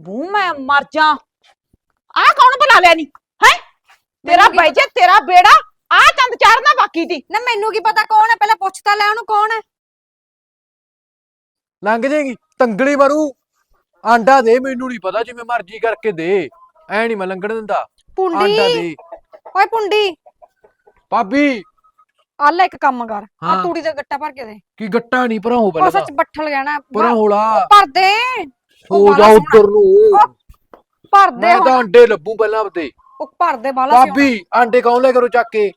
ਬੂ ਮੈਂ ਮਰ ਜਾ। ਆ ਕੌਣ ਬੁਲਾ ਲਿਆ ਨੀ? ਹੈ? ਤੇਰਾ ਮੈਨੂੰ ਕੀ ਬੈਜੇ ਤੇਰਾ ਬੇੜਾ ਆ ਚੰਦ ਚਾੜਨਾ ਬਾਕੀ ਦੀ। ਨਾ ਮੈਨੂੰ ਕੀ ਪਤਾ ਕੌਣ ਹੈ? ਪਹਿਲਾਂ ਪੁੱਛ ਤਾਂ ਲੈ ਉਹਨੂੰ ਕੌਣ ਹੈ। ਲੰਘ ਜਾਏਗੀ ਤੰਗਲੀ ਮਾਰੂ। ਆਂਡਾ ਦੇ ਮੈਨੂੰ ਨਹੀਂ ਪਤਾ ਜਿਵੇਂ ਮਰਜ਼ੀ ਕਰਕੇ ਦੇ। ਐ ਨਹੀਂ ਮੈਂ ਲੰਘਣ ਦਿੰਦਾ। ਆਂਡਾ ਪੁੰਡੀ ਦੇ। ਓਏ ਪੁੰਡੀ। ਭਾਬੀ। ਆ ਲੈ ਇੱਕ ਕੰਮ ਕਰ। ਆ ਹਾਂ। ਤੂੜੀ ਦਾ ਗੱਟਾ ਭਰ ਕੇ ਦੇ। ਕੀ ਗੱਟਾ ਨਹੀਂ ਪਰਾਂ ਹੋ ਉਹ ਪਹਿਲਾਂ ਸੱਚ ਬੱਠਲ ਕਹਿਣਾ ਪਰਾਂ ਹੋਲਾ। ਭਰ ਦੇ। ਹੋ ਜਾ। ਉੱਧਰ ਨੂੰ। ਭਰ ਦੇ ਮੈਂ ਤਾਂ। ਅੰਡੇ ਲੱਭੂ ਪਹਿਲਾਂ ਆਪਦੇ। ਉਹ ਭਰ ਦੇ ਬਾਲਾ। ਭਾਬੀ ਆਂਡੇ ਕੌਣ ਲੈ ਕਰੋ ਚੱਕ ਕੇ?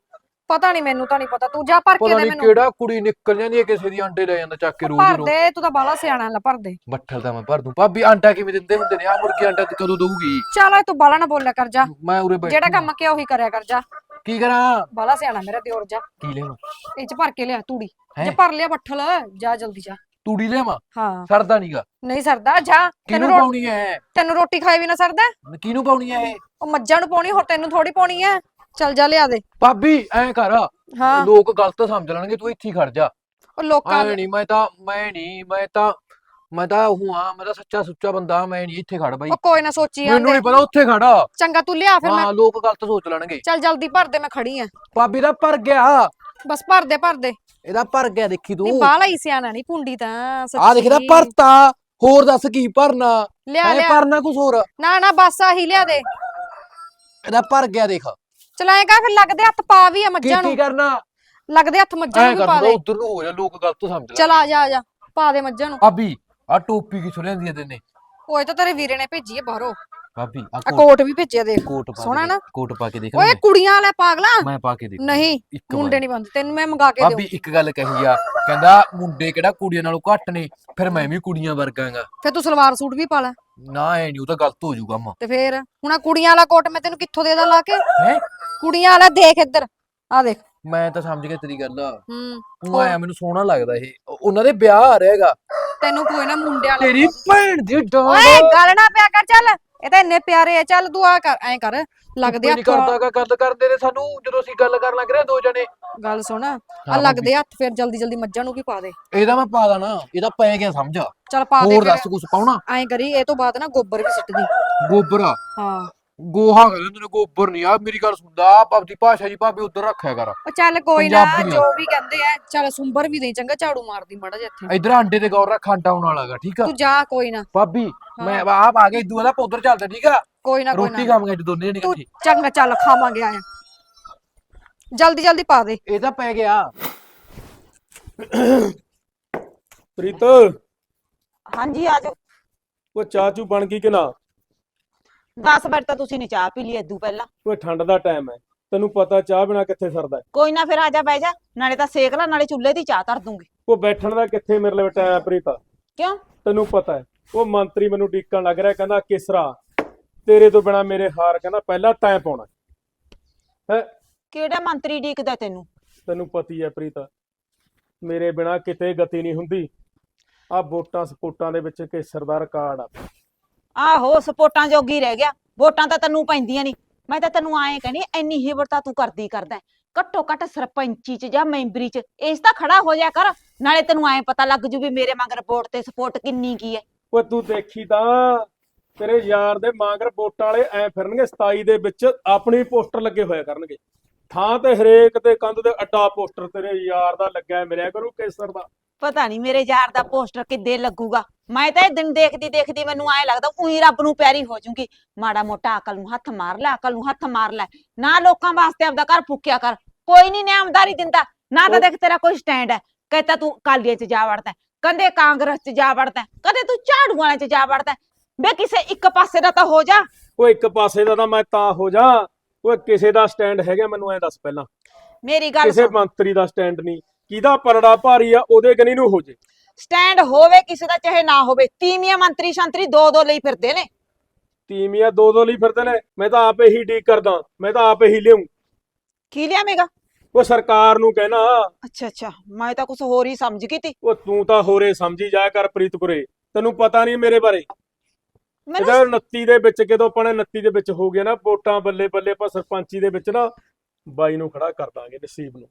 ਪਤਾ ਨਹੀਂ ਮੈਨੂੰ ਤਾਂ ਨਹੀਂ ਪਤਾ। ਤੂੰ ਜਾ ਭਰ ਕੇ ਪਤਾ ਦੇ ਨਹੀਂ ਮੈਨੂੰ। ਕਿਹੜਾ ਕੁੜੀ ਨਿਕਲ ਜਾਂਦੀ ਹੈ ਕਿਸੇ ਦੀ ਆਂਡੇ ਲੈ ਜਾਂਦਾ ਚੱਕ ਕੇ ਰੋਜ਼ ਭਰ ਰੋਜ਼। ਦੇ ਤੂੰ ਤਾਂ ਬਾਲਾ ਸਿਆਣਾ ਲੈ ਭਰ ਦੇ ਬੱਠਲ ਦਾ ਮੈਂ ਭਰ ਦੂੰ। ਭਾਬੀ ਆਂਡਾ ਕਿਵੇਂ ਦਿੰਦੇ ਹੁੰਦੇ ਨੇ? ਆ ਮੁਰਗੀ ਆਂਡਾ ਤੇ ਕਦੋਂ ਦਊਗੀ? ਚੱਲ ਤੂੰ ਬਾਲਾ ਨਾ ਬੋਲਿਆ ਕਰ ਜਾ। ਮੈਂ ਉਰੇ ਬੈਠ ਜਿਹੜਾ ਕੰਮ ਕਿਹਾ ਉਹੀ ਕਰਿਆ ਕਰ ਜਾ। ਕੀ ਕਰਾਂ? ਬਾਲਾ ਸਿਆਣਾ ਮੇਰਾ ਦਿਓਰ ਜਾ। ਕੀ ਲੈਵਾਂ ਇਹ ਚ ਭਰ ਕੇ ਲਿਆ ਤੂੜੀ। ਹੈਂ? ਜੇ ਭਰ ਲਿਆ ਬੱਠਲ ਜਾ ਜਲਦੀ ਜਾ। ਤੂੜੀ ਲੈਵਾਂ ਹਾਂ। ਸਰਦਾ ਨਹੀਂਗਾ ਨਹੀਂ ਸਰਦਾ ਜਾ। ਤੈਨੂੰ ਕਿਹਨੂੰ ਰੋ- ਪਾਉਣੀ ਐ ਤੈਨੂੰ ਰੋਟੀ ਖਾਈ ਵੀ ਨਾ ਸਰਦਾ ਕਿਹਨੂੰ ਪਾਉਣੀ ਐ ਇਹ? ਉਹ ਮੱਝਾਂ ਨੂੰ ਪਾਉਣੀ ਹੋਰ ਤੈਨੂੰ ਥੋੜੀ ਪਾਉਣੀ ਐ। ਚੱਲ ਜਾ ਲਿਆ ਦੇ। ਭਾਬੀ ਐਂ ਕਰ। ਹਾਂ। ਲੋਕ ਗਲਤ ਸਮਝ ਲੈਣਗੇ ਤੂੰ ਇੱਥੇ ਹੀ ਖੜ ਜਾ। ਉਹ ਲੋਕਾਂ ਐ ਨਹੀਂ ਮੈਂ ਤਾਂ ਮੈਂ ਨਹੀਂ ਮੈਂ ਤਾਂ ਮੈਂ ਤਾਂ ਆ ਮੈਂ ਤਾਂ ਸੱਚਾ ਸੁੱਚਾ ਬੰਦਾ ਮੈਂ ਨਹੀਂ ਇੱਥੇ ਖੜ ਬਾਈ। ਉਹ ਕੋਈ ਨਾ ਸੋਚੀ ਮੈਨੂੰ ਜਾਂਦੇ। ਨਹੀਂ ਪਤਾ ਉੱਥੇ ਖੜਾ। ਚੰਗਾ ਤੂੰ ਲਿਆ ਫਿਰ ਮੈਂ ਹਾਂ ਲੋਕ ਗਲਤ ਸੋਚ ਲੈਣਗੇ। ਚੱਲ ਜਲਦੀ ਭਰ ਦੇ ਮੈਂ ਖੜੀ ਆ ਭਾਬੀ ਦਾ ਭਰ ਗਿਆ। ਬਸ ਭਰ ਦੇ ਭਰ ਦੇ ਇਹਦਾ ਭਰ ਗਿਆ ਦੇਖੀ ਨਹੀਂ ਤੂੰ ਬਾਲਾ ਹੀ ਸਿਆਣਾ ਨਹੀਂ ਪੁੰਡੀ ਤਾਂ ਆ ਦੇਖਦਾ ਸੱਚੀ। ਭਰਤਾ ਹੋਰ ਦੱਸ ਕੀ ਭਰਨਾ? ਲਿਆ ਐ ਲਿਆ। ਭਰਨਾ ਕੁਛ ਹੋਰ? ਨਾ ਨਾ ਬਸ ਆਹੀ ਲਿਆ ਦੇ। ਇਹਦਾ ਭਰ ਗਿਆ ਦੇਖ। ਚਲਾਏਗਾ ਫਿਰ ਲੱਗਦੇ ਹੱਥ ਪਾ ਵੀ ਆ ਕੀ ਮੱਝਾਂ ਕੀ ਨੂੰ। ਕਰਨਾ? ਲੱਗਦੇ ਹੱਥ ਮੱਝਾਂ ਐ ਨੂੰ ਪਾ ਦੇ। ਉਧਰ ਨੂੰ ਹੋ ਜਾ ਲੋਕ ਗਲਤ ਸਮਝ ਲੈ। ਚਲ ਆ ਜਾ ਆ ਜਾ ਪਾ ਦੇ ਮੱਝਾਂ ਨੂੰ। ਭਾਬੀ ਆ ਟੋਪੀ ਕਿਥੋਂ ਲਿਆਂਦੀ ਐ ਤੈਨੇ? ਓਏ ਤਾਂ ਤੇਰੇ ਵੀਰੇ ਨੇ ਭੇਜੀ ਹੈ ਬਾਹਰੋਂ। ਭਾਬੀ ਆ ਕੋਟ ਵੀ ਭੇਜਿਆ ਦੇਖ। ਕੋਟ ਪਾ ਸੋਹਣਾ ਨਾ? ਕੋਟ ਪਾ ਕੇ ਦੇਖ ਓਏ ਕੁੜੀਆਂ ਵਾਲਾ ਪਾਗਲਾ। ਮੈਂ ਪਾ ਕੇ ਦੇਖ ਨਹੀਂ ਮੁੰਡੇ। ਨਹੀਂ ਬੰਦੇ ਤੈਨੂੰ ਮੈਂ ਮੰਗਾ ਕੇ ਭਾਬੀ ਦਿਉ ਇੱਕ ਗੱਲ ਕਹੀ ਆ। ਕਹਿੰਦਾ ਮੁੰਡੇ ਕਿਹੜਾ ਕੁੜੀਆਂ ਨਾਲੋਂ ਘੱਟ ਨੇ? ਫਿਰ ਮੈਂ ਵੀ ਕੁੜੀਆਂ ਵਰਗਾਂਗਾ ਫਿਰ ਤੂੰ ਸਲਵਾਰ ਸੂਟ ਵੀ ਪਾ ਲੈ। ਨਾ ਐ ਨਹੀਂ ਉਹ ਤਾਂ ਗਲਤ ਹੋ ਜਾਊਗਾ ਮਾਂ। ਤੇ ਫੇਰ ਹੁਣ ਆ ਕੁੜੀਆਂ ਵਾਲਾ ਕੋਟ ਮੈਂ ਤੈਨੂੰ ਕਿੱਥੋਂ ਦੇ ਦਾਂ ਲਾ ਕੇ? ਹੈ? ਕੁੜੀਆਂ ਵਾਲਾ ਦੇਖ ਇੱਧਰ। ਆ ਦੇਖ। ਮੈਂ ਤਾਂ ਸਮਝ ਗਿਆ ਤੇਰੀ ਗੱਲ ਹੂੰ ਉਹ ਆਇਆ ਮੈਨੂੰ ਸੋਹਣਾ ਲੱਗਦਾ ਇਹ। ਉਹ- ਉਹਨਾਂ ਦੇ ਵਿਆਹ ਆ ਰਿਹਾਗਾ ਤੈਨੂੰ ਕੋਈ ਨਾ ਮੁੰਡੇ ਵਾਲਾ ਤੇਰੀ ਭੈਣ ਦੀ ਓਏ ਡਾਂਗ ਗੱਲ ਨਾ ਪਿਆ ਕਰ ਚੱਲ। ਇਹ ਤਾਂ ਇੰਨੇ ਪਿਆਰੇ ਆ ਚੱਲ ਤੂੰ ਆ ਕਰ ਐਂ ਕਰ ਲੱਗਦੇ ਨਹੀਂ ਹੱਥ ਕਰਦਾਗਾ ਗੱਲ ਕਰਦੇ ਨੇ ਸਾਨੂੰ ਜਦੋਂ ਅਸੀਂ ਗੱਲ ਕਰਨ ਲੱਗ ਰਹੇ ਹਾਂ ਦੋ ਜਣੇ। ਗੱਲ ਸੁਣ ਆ ਲੱਗਦੇ ਹੱਥ ਫਿਰ ਜਲਦੀ ਜਲਦੀ ਮੱਝਾਂ ਨੂੰ ਵੀ ਪਾ ਦੇ। ਇਹਦਾ ਮੈਂ ਪਾ ਦਾਣਾ ਇਹਦਾ ਪੈ ਗਿਆ ਸਮਝ। ਚੱਲ ਪਾ ਦੇ ਹੋਰ ਦੱਸ ਕੁਛ ਪਾਉਣਾ? ਐਂ ਕਰੀ ਇਹ ਤੋਂ ਬਾਅਦ ਨਾ ਗੋਬਰ ਵੀ ਸਿੱਟ ਦੀ। ਗੋਬਰ? ਹਾਂ। ਗੋਹਾ ਕਹਿੰਦੇ ਹੁੰਦੇ ਨੇ ਗੋਬਰ ਨਹੀਂ ਆ ਮੇਰੀ ਗੱਲ ਸੁਣਦਾ ਆਪ ਆਪਦੀ ਭਾਸ਼ਾ ਜੀ ਭਾਬੀ ਉਧਰ ਰੱਖਿਆ ਕਰ। ਉਹ ਚੱਲ ਕੋਈ ਨਾ ਪੰਜਾਬੀ ਆ। ਜੋ ਵੀ ਕਹਿੰਦੇ ਆ ਚੱਲ ਸੁੰਬਰ ਵੀ ਦੇ ਚੰਗਾ ਝਾੜੂ ਮਾਰਦੀ ਮਾੜਾ ਜਿਹਾ ਇੱਥੇ। ਇਧਰ ਆਂਡੇ ਤੇ ਗੌਰ ਰੱਖ ਆਂਡਾ ਆਉਣ ਵਾਲਾਗਾ ਠੀਕ ਆ? ਤੂੰ ਜਾ ਕੋਈ ਨਾ। ਭਾਬੀ ਮੈਂ ਆਪ ਆ ਗਿਆ ਇਦੂ ਦਾ ਉਧਰ ਚੱਲਦਾ ਠੀਕ ਆ? ਕੋਈ ਨਾ ਕੋਈ ਰੋਟੀ ਨਾ। ਖਾਵਾਂਗੇ ਅੱਜ ਦੋਨੇ ਜਣੇ ਤੂੰ ਇਕੱਠੇ। ਚੰਗਾ ਚੱਲ ਖਾਵਾਂਗੇ ਆਇਆ। ਜਲਦੀ ਜਲਦੀ ਪਾ ਦੇ। ਇਹ ਤਾਂ ਪੈ ਗਿਆ। ਪ੍ਰੀਤ। ਹਾਂਜੀ ਆਜੋ ਉਹ ਚਾਚੂ ਬਣ ਗਈ ਕਿ ਨਾ? 10 ਮਿੰਟ ਤਾਂ ਤੁਸੀਂ ਨੇ ਚਾਹ ਪੀ ਲਈ ਏਦੂ ਪਹਿਲਾਂ। ਉਹ ਠੰਡ ਦਾ ਟਾਈਮ ਹੈ। ਤੈਨੂੰ ਪਤਾ ਚਾਹ ਬਿਨਾ ਕਿੱਥੇ ਸਰਦਾ ਹੈ। ਕੋਈ ਨਾ ਫਿਰ ਆ ਜਾ ਬਹਿ ਜਾ। ਨਾਲੇ ਤਾਂ ਸੇਕ ਲੈ ਨਾਲੇ ਚੁੱਲ੍ਹੇ ਦੀ ਚਾਹ ਧਰ ਦੂੰਗੀ। ਉਹ ਬੈਠਣ ਦਾ ਕਿੱਥੇ ਮੇਰੇ ਲਈ ਟਾਈਮ ਹੈ ਪ੍ਰੀਤ? ਕਿਉਂ? ਤੈਨੂੰ ਪਤਾ ਹੈ ਉਹ ਮੰਤਰੀ ਮੈਨੂੰ ਡੀਕਣ ਲੱਗ ਰਿਹਾ ਕਹਿੰਦਾ ਕਿਸਰਾ ਤੇਰੇ ਤੋਂ ਬਿਨਾ ਮੇਰੇ ਹਾਰ ਕਹਿੰਦਾ ਪਹਿਲਾਂ ਤੈਂ ਪਾਉਣਾ ਹੈ। ਕਿਹੜਾ ਮੰਤਰੀ ਡੀਕਦਾ ਤੈਨੂੰ? ਤੈਨੂੰ ਪਤੀ ਹੈ ਪ੍ਰੀਤ। ਮੇਰੇ ਬਿਨਾ ਕਿਤੇ ਗਤੀ ਨਹੀਂ ਹੁੰਦੀ। ਆ ਵੋਟਾਂ ਸਪੋਟਾਂ ਦੇ ਵਿੱਚ ਕੇਸਰ ਦਾ ਰਿਕਾਰਡ ਆ। ਆਹੋ ਸਪੋਰਟਾਂ ਜੋਗੀ ਰਹਿ ਗਿਆ। ਵੋਟਾਂ ਤਾਂ ਤੈਨੂੰ ਪੈਂਦੀਆਂ ਨਹੀਂ। ਮੈਂ ਤਾਂ ਤੈਨੂੰ ਆਏ ਕਹਿੰਦੀ ਇੰਨੀ ਹਿਵਰਤਾ ਤੂੰ ਕਰਦੀ ਕਰਦਾ ਘੱਟੋ ਘੱਟ ਸਰਪੰਚੀ ਚ ਜਾਂ ਮੈਂਬਰੀ ਚ, ਇਸ ਤਾਂ ਖੜਾ ਹੋ ਜਾ ਕਰ। ਨਾਲੇ ਤੈਨੂੰ ਐ ਪਤਾ ਲੱਗ ਜੂ ਵੀ ਮੇਰੇ ਮਗਰ ਵੋਟ ਤੇ ਸਪੋਰਟ ਕਿੰਨੀ ਕੀ ਹੈ। ਓਏ, ਤੂੰ ਦੇਖੀ ਤਾਂ, ਤੇਰੇ ਯਾਰ ਦੇ ਮਾਂਗਰ ਵੋਟਾਂ ਵਾਲੇ ਐ ਫਿਰਨਗੇ 27 ਦੇ ਵਿੱਚ ਆਪਣੀ ਪੋਸਟਰ ਲੱਗੇ ਹੋਇਆ ਕਰਨਗੇ। ਥਾਂ ਤੇ ਹਰੇਕ ਦੇ ਕੰਧ ਤੇ ਅੱਡਾ ਪੋਸਟਰ ਤੇਰੇ ਯਾਰ ਦਾ ਲੱਗਿਆ ਮਿਲਿਆ ਕਰੂ ਕੇਸਰ ਦਾ। ਪਤਾ ਨਹੀਂ ਮੇਰੇ ਯਾਰ ਦਾ ਪੋਸਟਰ ਕਿੱਦੇ ਲੱਗੂਗਾ। ਮੈਂ ਤਾਂ ਇਹ ਦਿਨ ਦੇਖਦੀ ਦੇਖਦੀ ਮੈਨੂੰ ਐ ਲੱਗਦਾ ਉਹੀ ਰੱਬ ਨੂੰ ਪਿਆਰੀ ਹੋ ਜੂਗੀ। ਮਾੜਾ ਮੋਟਾ ਅਕਲ ਨੂੰ ਹੱਥ ਮਾਰ ਲੈ ਅਕਲ ਨੂੰ ਹੱਥ ਮਾਰ ਲੈ। ਨਾ ਲੋਕਾਂ ਵਾਸਤੇ ਆਪਦਾ ਘਰ ਫੁੱਕਿਆ ਕਰ। ਕੋਈ ਨਹੀਂ ਨਿਆਮਦਾਰੀ ਦਿੰਦਾ। ਨਾ ਤਾਂ ਉਹ- ਦੇਖ ਤੇਰਾ ਕੋਈ ਸਟੈਂਡ ਹੈ। ਕਹਿੰਦਾ ਤੂੰ ਕਾਲੀਏ ਚ ਜਾ ਵੜਦਾ ਕਦੇ ਕਾਂਗਰਸ ਚ ਜਾ ਵੜਦਾ ਕਦੇ ਤੂੰ ਝਾੜੂ ਵਾਲੇ ਚ ਜਾ ਵੜਦਾ। ਬੇ ਕਿਸੇ ਇੱਕ ਪਾਸੇ ਦਾ ਤਾਂ ਹੋ ਜਾ। ਓਏ ਇੱਕ ਪਾਸੇ ਦਾ ਤਾਂ ਮੈਂ ਤਾਂ ਹੋ ਜਾ। ਓਏ ਕਿਸੇ ਦਾ ਸਟੈਂਡ ਹੈਗਾ ਮੈਨੂੰ ਐ ਦੱਸ ਪਹਿਲਾਂ। ਮੇਰੀ ਗੱਲ ਕਿਸੇ ਮੰਤਰੀ ਦਾ ਸਟੈਂਡ ਨਹੀਂ। ਕਿਹਦਾ ਪਰੜਾ ਭਾਰੀ ਆ ਉਹਦੇ ਗਨੀ ਨੂੰ ਹੋ ਜੇ। ਸਟੈਂਡ ਹੋਵੇ ਕਿਸੇ ਦਾ ਚਾਹੇ ਨਾ ਹੋਵੇ ਤੀਵੀਆਂ ਮੰਤਰੀ ਸ਼ੰਤਰੀ ਦੋ ਦੋ ਲਈ ਫਿਰਦੇ ਨੇ। ਤੀਮੀਆਂ ਦੋ ਦੋ ਲਈ ਫਿਰਦੇ ਨੇ ਮੈਂ ਤਾਂ ਆਪੇ ਹੀ ਡੀਕ ਕਰਦਾ ਮੈਂ ਤਾਂ ਆਪੇ ਹੀ ਲਿਆਉਂ ਕੀ ਲਿਆਵੇਂਗਾ? ਉਹ ਸਰਕਾਰ ਨੂੰ ਕਹਿਣਾ। ਅੱਛਾ ਅੱਛਾ ਮੈਂ ਤਾਂ ਕੁਝ ਹੋਰ ਹੀ ਸਮਝ ਗਈ ਤੀ। ਉਹ ਤੂੰ ਤਾਂ ਹੋਰੇ ਸਮਝੀ ਜਾਇਆ ਕਰ ਪ੍ਰੀਤਪੁਰੇ ਤੈਨੂੰ ਪਤਾ ਨਹੀਂ ਮੇਰੇ ਬਾਰੇ। ਮੈਨੂੰ ਇਹਦਾ 29 ਦੇ ਵਿੱਚ ਕਿਦੋਂ ਆਪਾਂ ਨੇ 29 ਦੇ ਵਿੱਚ ਹੋ ਗਿਆ ਨਾ ਵੋਟਾਂ ਬੱਲੇ ਬੱਲੇ ਆਪਾਂ ਸਰਪੰਚੀ ਦੇ ਵਿੱਚ ਨਾ ਬਾਈ ਨੂੰ ਖੜਾ ਕਰ ਦਾਂਗੇ ਨਸੀਬ ਨੂੰ।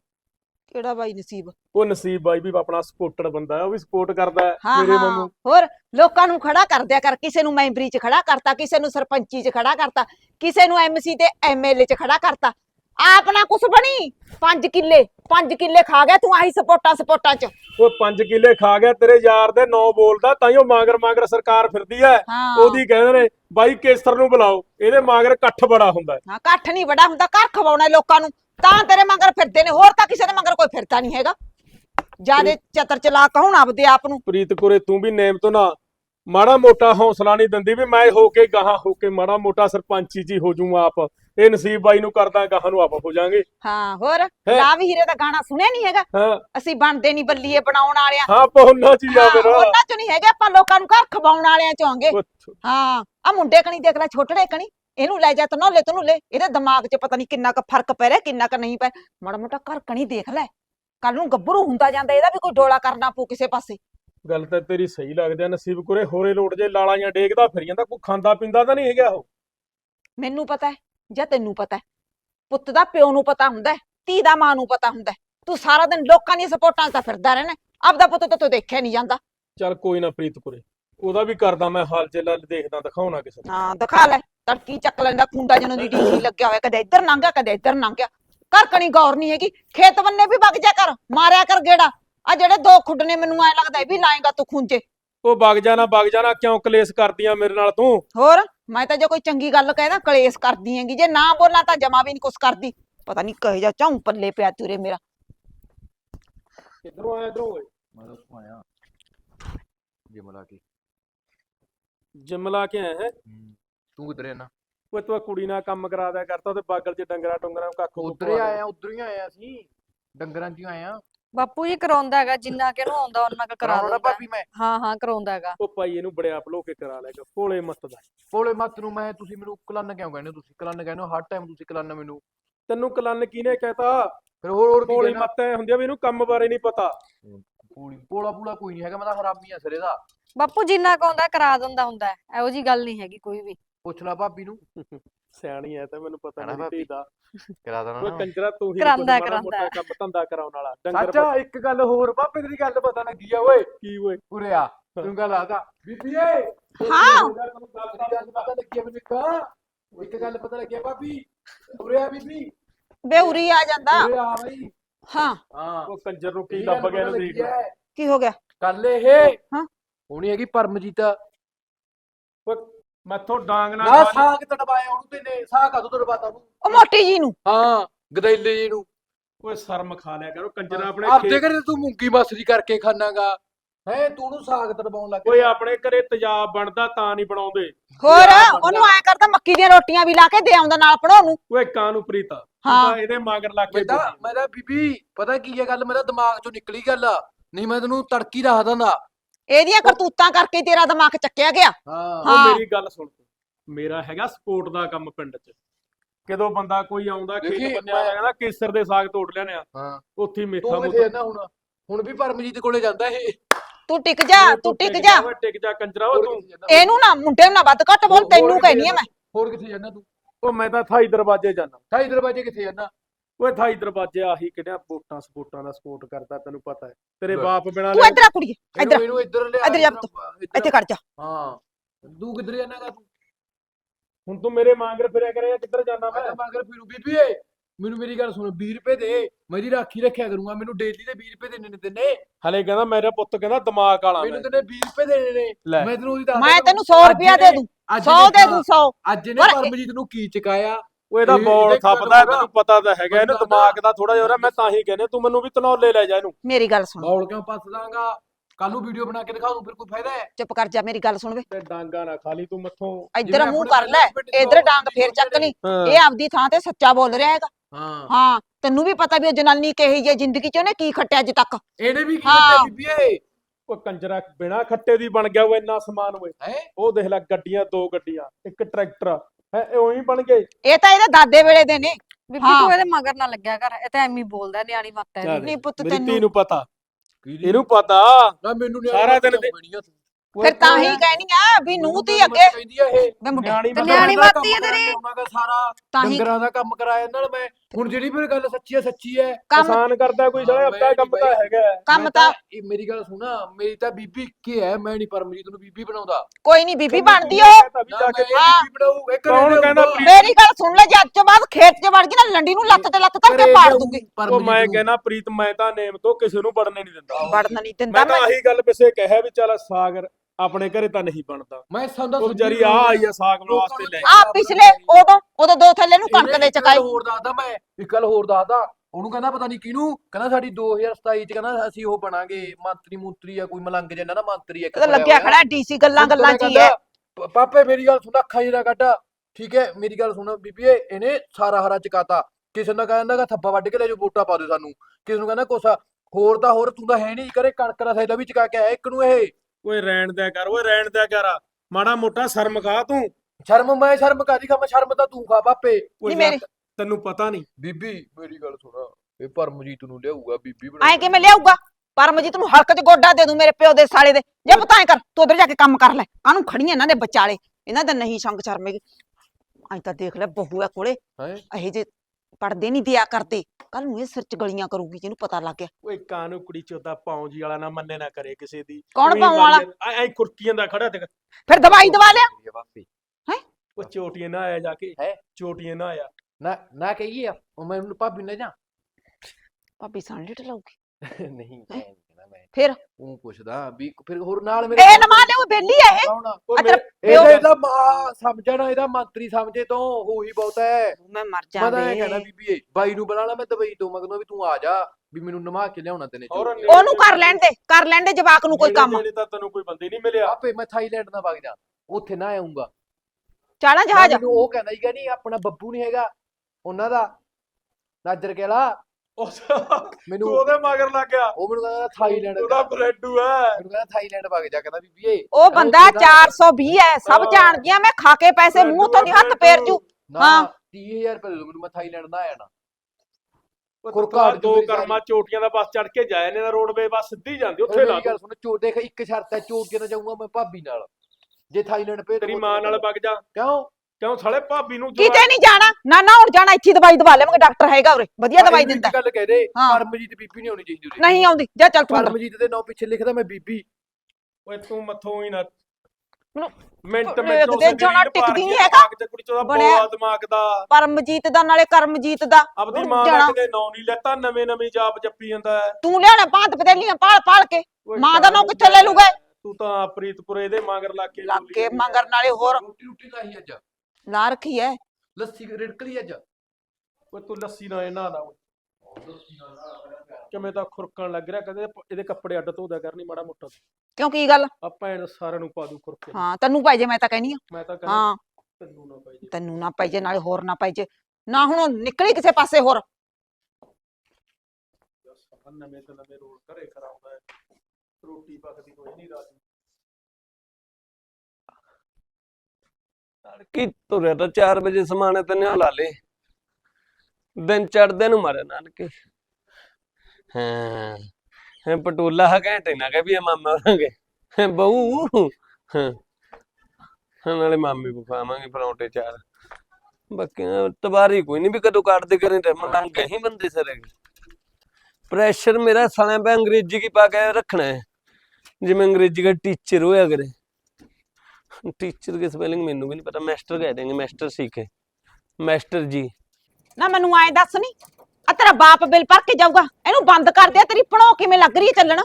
ਕਿਹੜਾ ਬਾਈ ਨਸੀਬ? ਉਹ ਨਸੀਬ ਬਾਈ ਵੀ ਆਪਣਾ ਸਪੋਰਟਰ ਬੰਦਾ ਹੈ ਉਹ ਵੀ ਸਪੋਰਟ ਕਰਦਾ ਹੈ ਹਾਂ ਮੇਰੇ ਹਾਂ। ਵਾਂਗੂ ਹੋਰ ਲੋਕਾਂ ਨੂੰ ਖੜਾ ਕਰ ਦਿਆ ਕਰ ਕਿਸੇ ਨੂੰ ਮੈਂਬਰੀ 'ਚ ਖੜਾ ਕਰਤਾ ਕਿਸੇ ਨੂੰ ਸਰਪੰਚੀ 'ਚ ਖੜਾ ਕਰਤਾ ਕਿਸੇ ਨੂੰ ਐਮਸੀ ਤੇ ਐਮਐਲਏ 'ਚ ਖੜਾ ਕਰਤਾ। ਆਪ ਨਾ ਕੁਛ ਬਣੀ। 5 ਕਿੱਲੇ 5 ਕਿੱਲੇ ਖਾ ਗਿਆ ਤੂੰ ਆਹੀ ਸਪੋਟਾਂ ਸਪੋਟਾਂ 'ਚ। ਉਹ 5 ਕਿੱਲੇ ਖਾ ਗਿਆ ਤੇਰੇ ਯਾਰ ਦੇ 9 ਬੋਲਦਾ ਤਾਂ ਹੀ ਉਹ ਮਾਂਗਰ ਮਾਂਗਰ ਸਰਕਾਰ ਫਿਰਦੀ ਹੈ। ਹਾਂ। ਉਹਦੀ ਕਹਿੰਦੇ ਨੇ ਬਾਈ ਕੇਸਰ ਨੂੰ ਬੁਲਾਓ ਇਹਦੇ ਮਾਂਗਰ ਇਕੱਠ ਬੜਾ ਹੁੰਦਾ ਹੈ। ਹਾਂ ਇਕੱਠ ਨਹੀਂ ਬੜਾ ਹੁੰਦਾ ਘਰ ਖਵਾਉਣਾ ਲੋਕਾਂ ਨੂੰ। ਤਾਂ ਤੇਰੇ ਮਗਰ ਫਿਰਦੇ ਨੇ ਹੋਰ ਤਾਂ ਕਿਸੇ ਦੇ ਮਗਰ ਕੋਈ ਫਿਰਦਾ ਨਹੀਂ ਹੈਗਾ। ਜਿਆਦੇ ਚਤਰ ਚਲਾ ਕਹਣ ਆਪਦੇ ਆਪ ਨੂੰ। ਪ੍ਰੀਤ ਕੁਰੇ ਤੂੰ ਵੀ ਨੇਮ ਤੋਂ ਨਾ ਮਾੜਾ ਮੋਟਾ ਹੌਸਲਾ ਨਹੀਂ ਦਿੰਦੀ ਵੀ ਮੈਂ ਹੋ ਕੇ ਗਾਹਾਂ ਹੋ ਕੇ ਮਾੜਾ ਮੋਟਾ ਸਰਪੰਚੀ ਜੀ ਹੋ ਜੂੰ ਆਪ। ਇਹ ਨਸੀਬ ਬਾਈ ਨੂੰ ਕਰਦਾ ਗਾਹਾਂ ਨੂੰ ਆਪ ਹੋ ਜਾਾਂਗੇ। ਹਾਂ ਹੋਰ? ਲਾਭ ਹੀਰੇ ਦਾ ਗਾਣਾ ਸੁਣਿਆ ਨਹੀਂ ਹੈਗਾ? ਹਾਂ। ਅਸੀਂ ਬਣਦੇ ਨਹੀਂ ਬੱਲੀਏ ਬਣਾਉਣ ਵਾਲਿਆਂ। ਹਾਂ ਪਹੁੰਨਾ ਚ ਜਾ ਹਾਂ, ਮੇਰਾ ਉਹਨਾਂ ਚ ਨਹੀਂ ਹੈਗੇ ਆਪਾਂ ਲੋਕਾਂ ਨੂੰ ਘਰ ਖਵਾਉਣ ਵਾਲਿਆਂ ਚ ਹਾਂ ਆ ਮੁੰਡੇ ਕਣੀ ਦੇਖ ਲੈ ਛੋਟੜੇ ਕਣੀ। ਇਹਨੂੰ ਲੈ ਜਾ ਤਨੋਲੇ ਤਨੋਲੇ ਇਹਦੇ ਦਿਮਾਗ 'ਚ ਪਤਾ ਨਹੀਂ ਕਿੰਨਾ ਕੁ ਫ਼ਰਕ ਪੈ ਰਿਹਾ ਕਿੰਨਾ ਕੁ ਨਹੀਂ ਪੈ ਮਾੜਾ ਮੋਟਾ ਘਰ ਕਣੀ ਦੇਖ ਲੈ ਕੱਲ ਨੂੰ ਗੱਭਰੂ ਹੁੰਦਾ ਜਾਂਦਾ ਇਹਦਾ ਵੀ ਕੋਈ ਡੋਲਾ ਕਰਨਾ ਪਊ ਕਿਸੇ ਪਾਸੇ। ਗੱਲ ਤਾਂ ਤੇਰੀ ਸਹੀ ਲੱਗਦੀ ਆ ਨਸੀਬ ਕੁਰੇ ਹੋਰੇ ਲੋਟ ਜੇ ਲਾਲਾਂ ਜਾਂ ਡੇਗਦਾ ਫਿਰ ਜਾਂਦਾ ਕੋਈ ਖਾਂਦਾ ਪੀਂਦਾ ਤਾਂ ਨਹੀਂ ਹੈਗਾ ਉਹ। ਮੈਨੂੰ ਪਤਾ ਹੈ ਜਾਂ ਤੈਨੂੰ ਪਤਾ ਹੈ ਪੁੱਤ ਦਾ ਪਿਓ ਨੂੰ ਪਤਾ ਹੁੰਦਾ ਹੈ ਧੀ ਦਾ ਮਾਂ ਨੂੰ ਪਤਾ ਹੁੰਦਾ ਹੈ। ਤੂੰ ਸਾਰਾ ਦਿਨ ਲੋਕਾਂ ਦੀਆਂ ਸਪੋਰਟਾਂ 'ਚ ਤਾਂ ਫਿਰਦਾ ਰਹਿਣਾ ਆਪਦਾ ਪੁੱਤ ਤਾਂ ਤੂੰ ਦੇਖਿਆ ਨਹੀਂ ਜਾਂਦਾ। ਚੱਲ ਕੋਈ ਨਾ ਪ੍ਰੀਤ ਕੁਰੇ ਉਹਦਾ ਵੀ ਕਰਦਾ ਮੈਂ ਹਾਲ ਚਾਲ ਦੇਖਦਾ ਦਿਖਾਉਣਾ ਕਿਸੇ ਨੂੰ। ਹਾਂ ਦਿਖਾ ਲੈ। ਤੜਕੀ ਚੱਕ ਲੈਂਦਾ ਖੁੰਡਾ ਜਿਹਨੂੰ ਦੀ ਡੀਸੀ ਲੱਗਿਆ ਹੋਇਆ ਕਦੇ ਇੱਧਰ ਲੰਘਿਆ ਕਦੇ ਇੱਧਰ ਲੰਘਿਆ ਘਰ ਕਣੀ ਗੌਰ ਨਹੀਂ ਹੈਗੀ ਖੇਤ ਬੰਨੇ ਵੀ ਵਗ ਜਾ ਕਰ ਮਾਰਿਆ ਕਰ ਗੇੜਾ। ਆ ਜਿਹੜੇ ਦੋ ਖੁੱਡ ਨੇ ਮੈਨੂੰ ਐ ਲੱਗਦਾ ਇਹ ਵੀ ਲਾਏਗਾ ਤੂੰ ਖੁੰਝੇ। ਉਹ ਵਗ ਜਾਣਾ ਵਗ ਜਾਣਾ ਕਿਉਂ ਕਲੇਸ਼ ਕਰਦੀਆਂ ਮੇਰੇ ਨਾਲ ਤੂੰ? ਹੋਰ ਮੈਂ ਤਾਂ ਜੇ ਕੋਈ ਚੰਗੀ ਗੱਲ ਕਹਿਦਾ ਕਲੇਸ਼ ਕਰਦੀ ਹੈਗੀ ਜੇ ਨਾ ਬੋਲਾਂ ਤਾਂ ਜਮਾ ਵੀ ਨਹੀਂ ਕੁਛ ਕਰਦੀ। ਪਤਾ ਨਹੀਂ ਕਹੇ ਜਾ ਚਾਉਂ ਪੱਲੇ ਪਿਆ ਤੁਰੇ ਮੇਰਾ। ਕਿੱਧਰੋਂ ਆਇਆ ਇਧਰੋਂ? ਓਏ ਮੈਂ ਤਾਂ ਉੱਥੋਂ ਆਇਆ। ਜਿਮ ਲਾ ਕੇ। ਜਿਮ ਲਾ ਕੇ ਆਇਆ ਹੈ। ਤੂੰ ਕਿੱਧਰ ਆਣਾ ਓਏ ਤੂੰ ਕੁੜੀ ਨਾਲ ਕੰਮ ਕਰਾ ਦਿਆ ਕਰਤਾ ਤੇ ਬਾਗਲ ਚ ਡੰਗਰਾ ਡੁੰਗਰਾ ਨੂੰ ਕੱਖ ਉਧਰ ਆਇਆ ਉਧਰ ਹੀ ਆਇਆ ਸੀ। ਡੰਗਰਾਂ 'ਚ ਹੀ ਆਇਆ। ਬਾਪੂ ਜੀ ਕਰਾਉਂਦਾ ਹੈਗਾ ਜਿੰਨਾ ਕਿ ਇਹਨੂੰ ਆਉਂਦਾ ਉਹਨਾਂ ਕੁ ਕਰਾ ਕਰਾਉਣਾ ਦਿੰਦਾ। ਭਾਬੀ ਮੈਂ। ਹਾਂ ਹਾਂ ਕਰਾਉਂਦਾ ਹੈਗਾ। ਉਹ ਭਾਈ ਇਹਨੂੰ ਬੜਿਆ ਭਲੋ ਕੇ ਕਰਾ ਲੈਗਾ ਭੋਲੇ ਮੱਤ ਦਾ। ਕੋਲੇ ਮੱਤ ਨੂੰ ਮੈਂ ਤੁਸੀਂ ਮੈਨੂੰ ਕਲੰਨ ਕਿਉਂ ਕਹਿੰਦੇ ਹੋ ਤੁਸੀਂ? ਕਲੰਨ ਕਹਿੰਦੇ ਹੋ ਹਰ ਟਾਈਮ ਤੁਸੀਂ ਕਲੰਨ ਮੈਨੂੰ। ਤੈਨੂੰ ਕਲੰਨ ਕਿਹਨੇ ਕਹਿਤਾ? ਫਿਰ ਹੋਰ ਹੋਰ ਕੀ ਭੋਲੀ ਕਹਿਣਾ? ਮੱਤ ਐ ਹੁੰਦੀ ਆ ਵੀ ਇਹਨੂੰ ਕੰਮ ਬਾਰੇ ਨਹੀਂ ਪਤਾ। ਪੂਲੀ ਪੋਲਾ ਪੂਲਾ ਕੋਈ ਨਹੀਂ ਹੈਗਾ ਮੈਂ ਤਾਂ ਹਰਾਮੀ ਆ ਸਿਰੇ ਦਾ। ਬਾਪੂ ਜਿੰਨਾ ਕੁ ਆਉਂਦਾ ਕਰਾ ਦਿੰਦਾ ਹੁੰਦਾ ਹੈ। ਇਹੋ ਜੀ ਗੱਲ ਨਹੀਂ ਹੈਗੀ ਕੋਈ ਵੀ। ਪੁੱਛ ਲੈ ਭਾਬੀ ਨੂੰ। ਸਿਆਣੀ ਐ ਤਾਂ ਮੈਨੂੰ ਪਤਾ ਹਨਾ ਨਹੀਂ ਭਾਬੀ? ਧੀ ਦਾ ਕਰਾ ਦੇਣਾ ਓਏ ਕੰਜਰਾ ਤੂੰ ਹੀ ਕਰਾਉਂਦਾ, ਕੁਛ ਮਾੜਾ ਮੋਟਾ ਕਰਾਉਂਦਾ। ਕੰਮ ਧੰਦਾ ਕਰਾਉਣ ਵਾਲਾ। ਡੰਗਰ ਸੱਚਾ ਇੱਕ ਗੱਲ ਹੋਰ ਭਾਬੀ ਤੇਰੀ ਗੱਲ ਪਤਾ ਲੱਗੀ ਆ ਓਏ। ਕੀ ਓਏ? ਉਰੇ ਆ ਤੂੰ ਗੱਲ ਆਦਾ ਬੀਬੀ ਏ ਹਾਂ। ਤੇਰੀ ਗੱਲ ਪਤਾ ਲੱਗੀ ਆ ਮੈਨੂੰ ਇੱਕ ਇੱਕ ਗੱਲ ਪਤਾ ਲੱਗੀ ਆ। ਭਾਬੀ ਉਰੇ ਆ ਬੀਬੀ। ਬੇਉਰੀ ਆ ਜਾਂਦਾ। ਉਰੇ ਆ ਬਈ। ਹਾਂ। ਹਾਂ। ਉਹ ਕੰਜਰ ਨੂੰ ਕੀ ਲੱਭ ਗਿਆ ਇਹਨੂੰ ਦੇਖ। ਕੀ ਹੋ ਗਿਆ? ਕੱਲ ਇਹ ਹਾਂ। ਹੋਣੀ ਹੈਗੀ ਪਰਮਜੀਤ। ਓਏ ਮੈਥੋਂ ਡਾਂਗ ਨਾ ਨਾ ਖਾ ਲਈ। ਸਾਗ ਤੜਵਾਇਆ ਉਹਨੂੰ ਤੇਨੇ ਸਾਗ ਆਦੂ ਤੜਵਾਤਾ ਉਹਨੂੰ? ਉਹ ਮੋਟੀ ਜੀ ਨੂੰ। ਹਾਂ ਗਦੈਲੇ ਜੀ ਨੂੰ। ਓਏ ਸ਼ਰਮ ਖਾ ਲਿਆ ਕਰੋ ਕੰਜਰ ਆਪਣੇ ਆਪਦੇ ਖੇਤ- ਘਰੇ ਤੂੰ ਮੂੰਗੀ ਮਸਰੀ ਕਰਕੇ ਖਾਣਾਗਾ। ਹੈ ਤੂੰ ਉਹਨੂੰ ਸਾਗ ਤੜਵਾਉਣ ਲੱਗ ਓਏ ਆਪਣੇ ਘਰੇ ਤੇਜ਼ਾਬ ਬਣਦਾ ਤਾਂ ਨਹੀਂ ਬਣਾਉਂਦੇ। ਹੋਰ ਯਾਰ ਬੰਦਾ- ਉਹਨੂੰ ਐ ਕਰਦਾ ਮੱਕੀ ਦੀਆਂ ਰੋਟੀਆਂ ਵੀ ਲਾ ਕੇ ਦੇ ਆਉਂਦਾ ਨਾਲ ਪੜੋ ਨੂੰ ਓਏ ਕਾਂ ਨੂੰ ਪ੍ਰੀਤਾ? ਤੂੰ ਹਾਂ। ਤਾਂ ਇਹਦੇ ਮਗਰ ਲੱਗ ਕੇ ਬੋਲੀ। ਮੇਰਾ ਬੀਬੀ ਪਤਾ ਕੀ ਹੈ ਗੱਲ? ਮੇਰਾ ਦਿਮਾਗ ਚੋਂ ਨਿਕਲੀ ਗੱਲ। ਨਹੀਂ ਮੈਂ ਤੈਨੂੰ ਤੜਕੀ ਰੱਖ ਦਿੰਦਾ ਇਹਦੀਆਂ ਕਰਤੂਤਾਂ ਕਰਕੇ ਹੀ ਤੇਰਾ ਦਿਮਾਗ ਚੱਕਿਆ ਗਿਆ। ਹਾਂ ਉਹ ਹਾਂ। ਮੇਰੀ ਗੱਲ ਸੁਣ। ਤੂੰ। ਮੇਰਾ ਹੈਗਾ ਸਪੋਰਟ ਦਾ ਕੰਮ ਪਿੰਡ 'ਚ। ਕਿਦੋਂ ਬੰਦਾ ਕੋਈ ਆਉਂਦਾ ਖੇਤ ਬੰਨਿਆ ਮੈਂ- ਕਹਿੰਦਾ ਕੇਸਰ ਦੇ ਸਾਗ ਤੋੜ ਲਿਆਨੇ ਆ। ਹਾਂ। ਉੱਥੇ ਹੀ ਮੇਥਾ ਤੂੰ ਕਿੱਥੇ ਜਾਂਦਾ ਹੁਣ? ਹੁਣ ਵੀ ਪਰਮਜੀਤ ਕੋਲੇ ਜਾਂਦਾ ਇਹ। ਤੂੰ ਟਿਕ ਜਾ ਤੂੰ ਟਿਕ ਜਾ। ਓਏ ਟਿਕ ਜਾ ਕੰਜਰਾ ਓ ਹੋਰ ਤੂੰ। ਕਿੱਥੇ ਜਾਂਦਾ? ਇਹਨੂੰ ਨਾ ਮੁੰਡੇ ਨੂੰ ਨਾ ਵੱਧ ਘੱਟ ਬੋਲ ਹੋਰ- ਤੈਨੂੰ ਕਹਿਨੀ ਆ ਕਿੱਥੇ ਮੈਂ। ਹੋਰ ਕਿੱਥੇ ਜਾਂਦਾ ਤੂੰ? ਉਹ ਮੈਂ ਤਾਂ ਥਾਈ ਦਰਵਾਜ਼ੇ ਜਾਣਾ ਢਾਈ ਦਰਵਾਜ਼ੇ ਕਿੱਥੇ ਜਾਂਦਾ? ਓਏ ਥਾਈ ਦਰਵਾਜ਼ੇ ਆਹੀ ਕਿਹੜਿਆਂ ਵੋਟਾਂ ਸਪੋਰਟਾਂ ਦਾ ਸਪੋਰਟ ਕਰਦਾ ਤੈਨੂੰ ਪਤਾ ਹੈ। ਤੇਰੇ। ਬਾਪ ਬਿਨਾਂ ਤੂੰ ਲੈ ਇੱਧਰ ਆ ਕੁੜੀਏ ਇੱਧਰ ਇਹਨੂੰ ਇਹਨੂੰ ਇੱਧਰ ਲਿਆ ਇੱਧਰ ਜਾ ਇੱਧਰ- ਇੱਥੇ ਖੜ ਜਾ। ਹਾਂ। ਤੂੰ ਕਿੱਧਰ ਜਾਣਾਗਾ ਤੂੰ? ਹੁਣ ਤੂੰ ਮੇਰੇ ਮਾਂਗਰ ਫਿਰਿਆ ਕਰੇਗਾ ਕਿੱਧਰ ਜਾਣਾ ਮੈਂ? ਮੈਂ ਤਾਂ ਮਗਰ ਫਿਰੂ ਬੀਬੀ ਏ। ਮੈਨੂੰ ਮੇਰੀ ਗੱਲ ਸੁਣ 20 ਰੁਪਏ ਦੇ। ਮੇਰੀ ਰਾਖੀ ਰੱਖਿਆ ਕਰੂੰਗਾ ਮੈਨੂੰ ਡੇਲੀ ਦੇ 20 ਰੁਪਏ ਦੇਣੇ ਨੇ ਤੈਨੇ। ਹਲੇ ਕਹਿੰਦਾ ਮੇਰਾ ਪੁੱਤ ਕਹਿੰਦਾ ਦਿਮਾਗ ਵਾਲਾ ਮੈਨੂੰ ਤੈਨੇ 20 ਰੁਪਏ ਦੇਣੇ ਨੇ। ਲੈ। ਮੈਂ ਤੈਨੂੰ ਉਹਦੀ ਦੱਸ ਮੈਂ ਦਿੰਦਾ, ਤੈਨੂੰ 100 ਅੱਜ ਰੁਪਿਆ ਦੇ ਇਹਨੇ- ਦੂੰ ਅੱਜ 100 ਇਹਨੇ ਦੇ ਦੂੰ 100 ਅੱਜ ਪਰ ਇਹ- ਪਰਮਜੀਤ ਨੂੰ ਕੀ ਚਕਾਇਆ? ਉਹ ਇਹਦਾ ਇਹ- ਬੋਲ ਥੱਪਦਾ ਹੈ। ਮੈਨੂੰ ਪਤਾ ਤਾਂ ਹੈਗਾ ਇਹਨੂੰ ਦਿਮਾਗ ਦਾ ਥੋੜਾ ਜਿਹਾ ਮੈਂ ਤਾਂ ਹੀ ਕਹਿੰਦਾ ਤੂੰ ਮੈਨੂੰ ਵੀ ਤਨੌਲੇ ਲੈ ਜਾ ਇਹਨੂੰ। ਮੇਰੀ ਗੱਲ ਸੁਣ। ਬੌਲ ਕਿਉਂ ਪੱਸ ਦਾਂਗਾ ਕੱਲ ਨੂੰ ਵੀਡੀਓ ਬਣਾ ਕੇ ਦਿਖਾ ਦੂੰ ਫਿਰ ਕੋਈ ਫਾਇਦਾ ਹੈ? ਚੁੱਪ ਕਰ ਜਾ ਮੇਰੀ ਗੱਲ ਸੁਣ ਵੇ। ਤੇ ਡਾਂਗਾ ਨਾ ਖਾਲੀ ਤੂੰ ਮੱਥੋਂ। ਇੱਧਰ ਜਿਵੇਂ ਮੂੰਹ ਆਪਣੇ ਕਰ ਲੈ ਪਿੰਡ 'ਚ ਇੱਧਰ ਲੋਕ ਡਾਂਗ ਫੇਰ ਚੱਕ ਲਈ। ਹਾਂ। ਇਹ ਆਪਦੀ ਥਾਂ ਤੇ ਸੱਚਾ ਬੋਲ ਰਿਹਾ ਹੈਗਾ। ਹਾਂ। ਹਾਂ ਤੈਨੂੰ ਵੀ ਪਤਾ ਵੀ ਉਹ ਜਨਾਨੀ ਕਹੀ ਜੇ ਜ਼ਿੰਦਗੀ ਚ ਉਹਨੇ ਕੀ ਖੱਟਿਆ ਅੱਜ ਤੱਕ। ਇਹਨੇ ਵੀ ਕੀ ਹਾਂ। ਕੀਤਾ ਬੀਬੀਏ ਉਹ ਕੰਜਰਾ ਬਿਨਾ ਖੱਟੇ ਦੀ ਬਣ ਗਿਆ ਉਹ ਇੰਨਾ ਸਮਾਨ ਓਏ ਹੈ? ਉਹ ਦੇਖ ਲੈ ਗੱਡੀਆਂ ਦੋ ਗੱਡੀਆਂ ਇੱਕ ਟਰੈਕਟਰ ਹੈ ਇਹ ਉਹੀ ਬਣ ਗਏ। ਇਹ ਤਾਂ ਇਹਦੇ ਦਾਦੇ ਵੇਲੇ ਦੇ ਨੇ। ਬੀਬੀ ਹਾਂ। ਤੂੰ ਇਹਦੇ ਮਗਰ ਨਾ ਲੱਗਿਆ ਕਰ। ਇਹ ਤਾਂ ਐਵੇਂ ਹੀ ਬੋਲਦਾ ਹੈ, ਨਿਆਣੀ ਮੱਤ ਹੈ। ਇਹਦੀ। ਨਹੀਂ ਪੁੱਤ ਮੇਰੀ ਧੀ ਤੈਨੂੰ ਨੂੰ ਪਤਾ। ਇਹਨੂੰ ਪਤਾ। ਨਾ ਮੈਨੂੰ ਨਹੀਂ ਸਾਰਾ ਦਿਨ ਦੇ- ਫਿਰ ਤਾਂ ਹੀ ਕਹਿਣੀ ਆ ਵੀ ਨੂੰ ਤੀ ਅੱਗੇ। ਕਹਿੰਦੀ ਆ ਇਹ। ਮੈਂ ਮੁੰਡੇ ਨਿਆਣੀ ਤੇ ਨਿਆਣੀ ਮਾਤੀ ਆ ਤੇਰੀ। ਉਹਨਾਂ ਦਾ ਸਾਰਾ ਤਾਂ ਹੀ ਡੰਗਰਾਂ ਦਾ ਕੰਮ ਕਰਾਇਆ ਨਾਲ ਮੈਂ ਹੁਣ ਜਿਹੜੀ ਫਿਰ ਗੱਲ ਸੱਚੀ ਹੈ ਸੱਚੀ ਹੈ ਕੰਮ ਆਸਾਨ ਕਰਦਾ ਕੋਈ ਸਾਲਾ ਹਾਂ, ਆਪਣਾ ਮੈਂ ਕੰਮ ਨੀ ਤਾਂ। ਹੈਗਾ। ਕੰਮ ਮੈਂ ਤਾਂ ਇਹ ਮੇਰੀ ਗੱਲ ਸੁਣਾ ਮੇਰੀ ਤਾਂ ਬੀਬੀ ਕੀ ਹੈ ਮੈਂ ਨਹੀਂ ਪਰਮਜੀਤ ਨੂੰ ਬੀਬੀ ਬਣਾਉਂਦਾ ਕੋਈ ਨਹੀਂ ਬੀਬੀ ਬਣਦੀ ਮੈਂ ਓ ਤਾਂ ਵੀ ਨਾ ਜਾ ਮੈਂ ਕੇ ਇਹ ਹਾਂ। ਬੀਬੀ ਬਣਾਊ ਇਹ ਘਰੇ ਕੌਣ ਲਿਆਊਗਾ। ਕਹਿੰਦਾ ਪ੍ਰੀਤ? ਮੇਰੀ ਗੱਲ ਸੁਣ ਲੈ ਜੇ ਅੱਜ ਤੋਂ ਬਾਅਦ ਖੇਤ 'ਚ ਵੜ ਗਈ ਨਾ ਲੰਡੀ ਨੂੰ ਲੱਤ ਤੇ ਲੱਤ ਧਰ ਕੇ ਪਾੜ ਦੂੰਗੀ ਉਹ ਮੈਂ ਨੂੰ। ਕਹਿਣਾ ਪ੍ਰੀਤ ਮੈਂ ਤਾਂ ਨੇਮ ਤੋਂ ਕਿਸੇ ਨੂੰ ਵੜਨੇ ਨਹੀਂ ਦਿੰਦਾ ਵੜਨ ਨਹੀਂ ਦਿੰਦਾ ਮੈਂ ਤਾਂ ਮੈਂ ਆਹੀ ਗੱਲ ਪਿੱਛੇ ਕਹਿਆ ਵੀ ਚੱਲ ਸਾਗਰ ਆਪਣੇ ਘਰੇ ਤਾਂ ਨਹੀਂ ਬਣਦਾ। ਮੈਂ ਸੰਦਾ ਉਹ ਵਿਚਾਰੀ ਆ ਆਈ ਆ ਸਾਗ ਵਾਸਤੇ ਲੈ ਆ ਪਿਛਲੇ ਉਦੋਂ ਉਦੋਂ ਦੋ ਥੱਲੇ ਨੂੰ ਕਣਕ ਦੇ ਚਕਾਈ। ਹੋਰ ਦੱਸਦਾ ਮੈਂ ਇੱਕ ਗੱਲ ਹੋਰ ਦੱਸਦਾ। ਉਹਨੂੰ ਕਹਿੰਦਾ ਪਤਾ ਨਹੀਂ ਕਿਹਨੂੰ ਕਹਿੰਦਾ ਸਾਡੀ 2027 ਚ ਕਹਿੰਦਾ ਅਸੀਂ ਉਹ ਬਣਾਂਗੇ ਮੰਤਰੀ ਮੂਤਰੀ ਆ ਕੋਈ ਮਲੰਗ ਜਿਹਾ ਨਾ ਮੰਤਰੀ ਇੱਕ ਲੱਗਿਆ। ਖੜਾ ਡੀਸੀ ਗੱਲਾਂ ਗੱਲਾਂ 'ਚ ਹੀ ਪਾਪੇ ਮੇਰੀ ਗੱਲ ਸੁਣ ਅੱਖਾਂ ਜਿਹੜਾ ਕੱਢ। ਠੀਕ ਹੈ ਮੇਰੀ ਗੱਲ ਸੁਣ ਬੀਬੀਏ ਇਹਨੇ ਸਾਰਾ ਹਰਾ ਚਕਾਤਾ। ਕਿਸੇ ਨੂੰ ਕਹਿੰਦਾ ਕਿ ਥੱਬਾ ਵੱਢ ਕੇ ਲੈ ਜਾਓ ਵੋਟਾਂ ਪਾ ਦਿਓ ਸਾਨੂੰ। ਕਿਸੇ ਨੂੰ ਕਹਿੰਦਾ ਕੁਛ ਹੋਰ ਤਾਂ ਹੋਰ ਤੂੰ ਤਾਂ ਹੈ ਨਹੀਂ ਕਰੇ ਕਣਕ ਦਾ ਸੈਦਾ ਵੀ ਚਕਾ ਕੇ ਆਇਆ ਇੱਕ ਨੂੰ ਇਹ। ਓਏ ਰਹਿਣ ਦਿਆ ਕਰ ਓਏ ਰਹਿਣ ਦਿਆ ਕਰ। ਮਾੜਾ ਮੋਟਾ ਸ਼ਰਮ ਖਾ ਤੂੰ। ਸ਼ਰਮ ਮੈਂ ਸ਼ਰਮ ਕਾਦੀ ਖਾ ਮੈਂ ਸ਼ਰਮ ਤਾਂ ਤੂੰ ਖਾ ਓਏ ਨਹੀਂ ਮੇਰੀ- ਤੈਨੂੰ ਪਤਾ ਨਹੀਂ। ਬੀਬੀ ਮੇਰੀ ਗੱਲ ਸੁਣ। ਇਹ ਪਰਮਜੀਤ ਨੂੰ ਲਿਆਊਗਾ ਬੀਬੀ ਬਣਾ ਐਂ ਕਿਵੇਂ ਲਿਆਊਗਾ? ਪਰਮਜੀਤ ਨੂੰ ਹਲਕ 'ਚ ਗੋਡਾ ਦੇ ਦੂੰ ਮੇਰੇ ਪਿਓ ਦੇ ਸਾਲੇ ਦੇ। ਜੇ ਪਤਾ ਐ ਕਰ ਤੂੰ ਉਧਰ ਜਾ ਕੇ ਕੰਮ ਕਰ ਲੈ। ਕਾਹਨੂੰ ਖੜੀਆਂ ਇਹਨਾਂ ਦੇ ਵਿਚਾਲੇ? ਇਹਨਾਂ ਦਾ ਨਹੀਂ ਸੰਗ ਸ਼ਰਮੇਗੀ ਐਂ ਤਾਂ ਦੇਖ ਲੈ ਬਹੂ ਆ ਕੋਲੇ। ਹੈ? ਇਹ ਜੇ ਪੜਦੇ ਨਹੀਂ ਦਿਆ ਕਰਦੇ। ਕੱਲ ਨੂੰ ਇਹ ਸਿਰ 'ਚ ਗਲੀਆਂ ਕਰੂਗੀ ਜਿਹਨੂੰ ਪਤਾ ਲੱਗ ਗਿਆ। ਓਏ ਕਾਨੂੰ ਕੁੜੀ ਚੋਦਾ ਪੌਂਜੀ ਵਾਲਾ ਨਾ ਮੰਨੇ ਨਾ ਕਰੇ ਕਿਸੇ ਦੀ। ਕੌਣ ਪਾਉਣ ਵਾਲਾ? ਐ ਕੁਰਕੀਆਂ ਦਾ ਖੜਾ ਤੇ ਫਿਰ ਦਵਾਈ ਦਵਾ ਲਿਆ। ਉਹ ਚੋਟੀਆਂ ਨਾ ਆਇਆ ਜਾ ਕੇ। ਹੈਂ? ਚੋਟੀਆਂ ਨਾ ਆਇਆ। ਨਾ ਨਾ ਕਹੀਏ। ਉਹ ਮੈਂ ਉਹਨੂੰ ਭਾਬੀ ਨੇ ਜਾ। ਭਾਬੀ ਸਾਂ ਲਿਟ ਲਾਉਗੀ ਨਹੀਂ ਕਹਿਣਾ ਮੈਂ। ਫਿਰ? ਉਹ ਪੁੱਛਦਾ ਵੀ ਫਿਰ ਹੋਰ ਨਾਲ ਇਹ ਨਮਾ ਲਿਓ ਬੇਲੀ ਆ ਇਹ? ਕੌਣ ਆ? ਮੇਰੇ- ਪਿਓ ਇਹਦਾ ਇਹਦਾ ਮਾਂ ਸਮਝਣਾ ਇਹਦਾ ਮੰਤਰੀ ਸਮਝੇ ਤੋਂ ਉਹੀ ਬਹੁਤ ਹੈ ਮੈਂ ਮਰ ਮੈਂ ਤਾਂ ਇਹ ਕਹਿਣਾ ਜਾਂਦੇ ਬੀਬੀ ਬਾਈ ਨੂੰ ਬੁਲਾ ਲਾ ਮੈਂ ਦਵਾਈ ਤੋਂ ਮਗਨੋਂ ਵੀ ਤੂੰ ਆ ਜਾ ਵੀ ਮੈਨੂੰ ਨਮਾ ਕੇ ਲਿਆਉਣਾ ਤੈਨੇ ਹੋਰ। ਨੇੜੇ ਉਹਨੂੰ ਕਰ ਲੈਣ ਦੇ ਕਰ ਲੈਣ ਦੇ ਜਵਾਕ ਨੂੰ ਕੋਈ ਕੰਮ। ਤੇੜੇ ਤਾਂ ਤੈਨੂੰ ਕੋਈ ਬੰਦੇ ਨਹੀਂ ਮਿਲਿਆ। ਆਪੇ ਮੈਂ ਥਾਈਲੈਂਡ ਨਾ ਵਗ ਜਾ ਉੱਥੇ ਨਾ ਆਉਂਗਾ ਚਾੜਾ ਜਹਾਜ਼? ਮੈਨੂੰ ਉਹ ਕਹਿੰਦਾ ਹੀਗਾ ਨਹੀਂ ਆਪਣਾ ਬੱਬੂ ਨਹੀਂ ਹੈਗਾ ਉਹਨਾਂ ਦਾ। ਨਾਜਰ ਕੇਲਾ ਉਹ ਮੈਨੂੰ ਤੂੰ ਉਹਦੇ ਮਗਰ ਲੱਗ ਗਿਆ। ਉਹ ਮੈਨੂੰ ਕਹਿੰਦਾ ਥਾਈਲੈਂਡ ਉਹਦਾ ਬਲੱਡੂ ਹੈ ਮੈਨੂੰ ਕਹਿੰਦਾ ਥਾਈਲੈਂਡ ਵਗ ਜਾ ਕਹਿੰਦਾ ਬੀਬੀ ਇਹ। ਉਹ ਬੰਦਾ ਉੱਥੇ ਦਾ- 420 ਹੈ ਸਭ ਹਾਂ। ਜਾਣਦੀਆਂ ਮੈਂ ਖਾ ਕੇ ਪੈਸੇ ਮੂੰਹ ਤੋਂ ਦੀ ਹੱਥ ਫੇਰ ਜੂ ਨਾ ਹਾਂ। 30000 ਰੁਪਏ ਦੇ ਦੋ ਮੈਨੂੰ ਮੈਂ ਥਾਈਲੈਂਡ ਨਾ ਆਇਆ ਨਾ। ਚ ਦੋ ਕਰਮਾ ਚੋਟੀਆਂ ਦਾ ਬੱਸ ਚੜ ਕੇ ਜਾਏ ਨੇ ਦਾ ਰੋਡਵੇ ਬੱਸ ਸਿੱਧੀ ਜਾਂਦੀ ਉੱਥੇ ਲਾ ਗੱਲ ਦੂੰ। ਸੁਣ ਚੋ ਦੇਖ ਇੱਕ ਸ਼ਰਤ ਹੈ ਚੋਟ ਕੇ ਨਾ ਜਾਊਂਗਾ ਮੈਂ ਭਾਬੀ ਨਾਲ। ਜੇ ਥਾਈਲੈਂਡ ਭੇਜ ਤੇਰੀ ਮਾਂ ਨਾਲ ਵਗ ਜਾ। ਕਿਉਂ? ਕਿਉਂ ਸਾਲੇ ਭਾਬੀ ਨੂੰ ਕਿਤੇ ਨਹੀਂ ਜਾਣਾ ਨਾ ਨਾ ਹੁਣ ਜਾਣਾ ਇੱਥੇ ਹੀ ਦਵਾਈ ਦਵਾ ਲੈਵਾਂਗੇ ਡਾਕਟਰ ਹੈਗਾ ਉਰੇ ਵਧੀਆ ਦਵਾਈ ਦਿੰਦਾ ਗੱਲ ਕਹਿ ਦੇ ਹਾਂ। ਪਰਮਜੀਤ ਬੀਬੀ ਨਹੀਂ ਹੋਣੀ ਚਾਹੀਦੀ ਉਰੇ ਨਹੀਂ ਆਉਂਦੀ ਜਾ ਚੱਲ ਤੂੰ ਅੰਦਰ। ਪਰਮਜੀਤ ਦੇ ਨਾਂ ਪਿੱਛੇ ਲਿਖਦਾ ਮੈਂ ਬੀਬੀ ਓਏ ਤੂੰ ਮੱਥੋਂ ਹੀ ਨਾ ਮੈਨੂੰ ਮਿੰਟ ਮਿੰਟ ਉਸੇ ਜਾਣਾ ਟਿਕਦੀ ਪਾਰ ਨੀ ਕੇ ਹੈਗਾ। ਦਿਮਾਗ 'ਚ ਕੁੜੀ ਚੋਦਾ ਬਣਿਆ। ਬਹੁਤ ਦਿਮਾਗ ਦਾ ਪਰਮਜੀਤ ਦਾ ਨਾਲੇ ਕਰਮਜੀਤ ਦਾ ਆਪਦੀ ਮਾਂ ਜਾਣਾ। ਦਾ ਕਿਤੇ ਨਾਂ ਨਹੀਂ ਲੈਤਾ ਨਵੇਂ ਨਵੇਂ ਜਾਪ ਜੱਪੀ ਜਾਂਦਾ ਹੈ ਤੂੰ ਲਿਆਣਾ ਪਾਂਤ ਪਤੇਲੀਆਂ ਪਾਲ ਪਾਲ ਕੇ ਓਏ ਮਾਂ ਦਾ ਨਾਂ ਕਿੱਥੇ ਲੈ ਲੂਗਾ ਇਹ? ਤੂੰ ਤਾਂ ਪ੍ਰੀਤਪੁਰੇ ਦੇ ਮਗਰ ਲੱਗ ਕੇ ਲੱਗ ਕੇ ਮੰਗਰ ਨਾਲੇ ਹੋਰ ਰੋਟੀ ਰੋਟੀ ਲਾਹੀ ਅੱਜ ਲਾ ਰੱਖੀ ਐ। ਲੱਸੀ ਰਿੜਕ ਲਈ ਅੱਜ? ਓਏ ਤੂੰ ਲੱਸੀ ਨਾ ਇਹਨਾਂ ਦਾ ਕਿਵੇਂ ਤਾਂ ਖੁਰਕਣ ਲੱਗ ਰਿਹਾ ਕਦੇ ਇਹਦੇ ਕੱਪੜੇ ਅੱਡ ਧੋਦਾ ਕਰਨੀ ਮਾੜਾ ਮੋਟਾ। ਕਿਉਂ ਕੀ ਗੱਲ? ਆ ਭੈਣ ਸਾਰਿਆਂ ਨੂੰ ਪਾ ਦੂ ਖੁਰਕੇ। ਹਾਂ ਤੈਨੂੰ ਪਾਈ ਜੇ ਮੈਂ ਤਾਂ ਕਹਿਨੀ ਆ। ਮੈਂ ਤਾਂ ਕਹਿੰਦਾ ਹਾਂ। ਤੈਨੂੰ ਨਾ ਪਾਈ ਜੇ। ਤੈਨੂੰ ਨਾ ਪਾਈ ਜੇ ਨਾਲੇ ਹੋਰ ਨਾ ਪਾਈ ਜੇ। ਨਾ ਹੁਣ ਉਹ ਨਿਕਲੀ ਕਿਸੇ ਪਾਸੇ ਹੋਰ। ਨਵੇਂ ਤੇ ਨਵੇਂ ਰੋਲ ਘਰੇ ਕਰਾਉਂਦਾ ਹੈ। ਰੋਟੀ ਪੱਕਦੀ ਕੋਈ ਨਹੀਂ ਰਾਤ ਨੂੰ ਤੁਰਿਆ ਤਾਂ 4 ਵਜੇ ਸਮਾਨੇ ਤੇ ਨਿਹਾਲ ਲੇ। ਦਿਨ ਚੜਦੇ ਨੂੰ ਮਾਰੇ ਨਾਨਕੇ। ਹਾਂ, ਹੈ, ਪਟੋਲਾ ਹਾ ਘੰਟੇ ਨਾ ਕਹੇ ਵੀ ਇਹ ਮਾਮਾ ਹੋਣਗੇ। ਬਹੂ। ਹਾਂ ਨਾਲੇ ਮਾਮੀ ਕੋ ਖਾਵਾਂਗੇ ਪਰੌਂਠੇ ਚਾਰ। ਬਾਕੀ ਤਬਾਰੀ ਕੋਈ ਨਹੀਂ ਵੀ ਕਦੋਂ ਕੱਢਦੇ ਕਰੇ ਤੇ ਮਨਾਂ ਕਹੀਂ ਬੰਦੇ ਸਰੇ। ਪ੍ਰੈਸ਼ਰ ਮੇਰਾ ਸਾਲਿਆਂ ਪੇ ਅੰਗਰੇਜ਼ੀ ਕੀ ਪਾ ਕੇ ਰੱਖਣਾ ਹੈ ਜਿਵੇਂ ਅੰਗਰੇਜ਼ੀ ਦਾ ਟੀਚਰ ਹੋਇਆ ਕਰੇ। टीचर की स्पेलिंग मेनू भी नहीं पता मास्टर कह देंगे मास्टर सीखे ਮਾਸਟਰ ਜੀ। ਨਾ ਮੈਨੂੰ ਐ ਦੱਸ ਨਹੀਂ ਆ ਤੇਰਾ ਬਾਪ ਬਿੱਲ ਭਰ ਕੇ ਜਾਊਗਾ ਇਹਨੂੰ ਬੰਦ ਕਰ ਦੇ ਤੇਰੀ ਭਣੋ ਕਿਵੇਂ ਲੱਗ ਰਹੀ ਹੈ ਚੱਲਣ।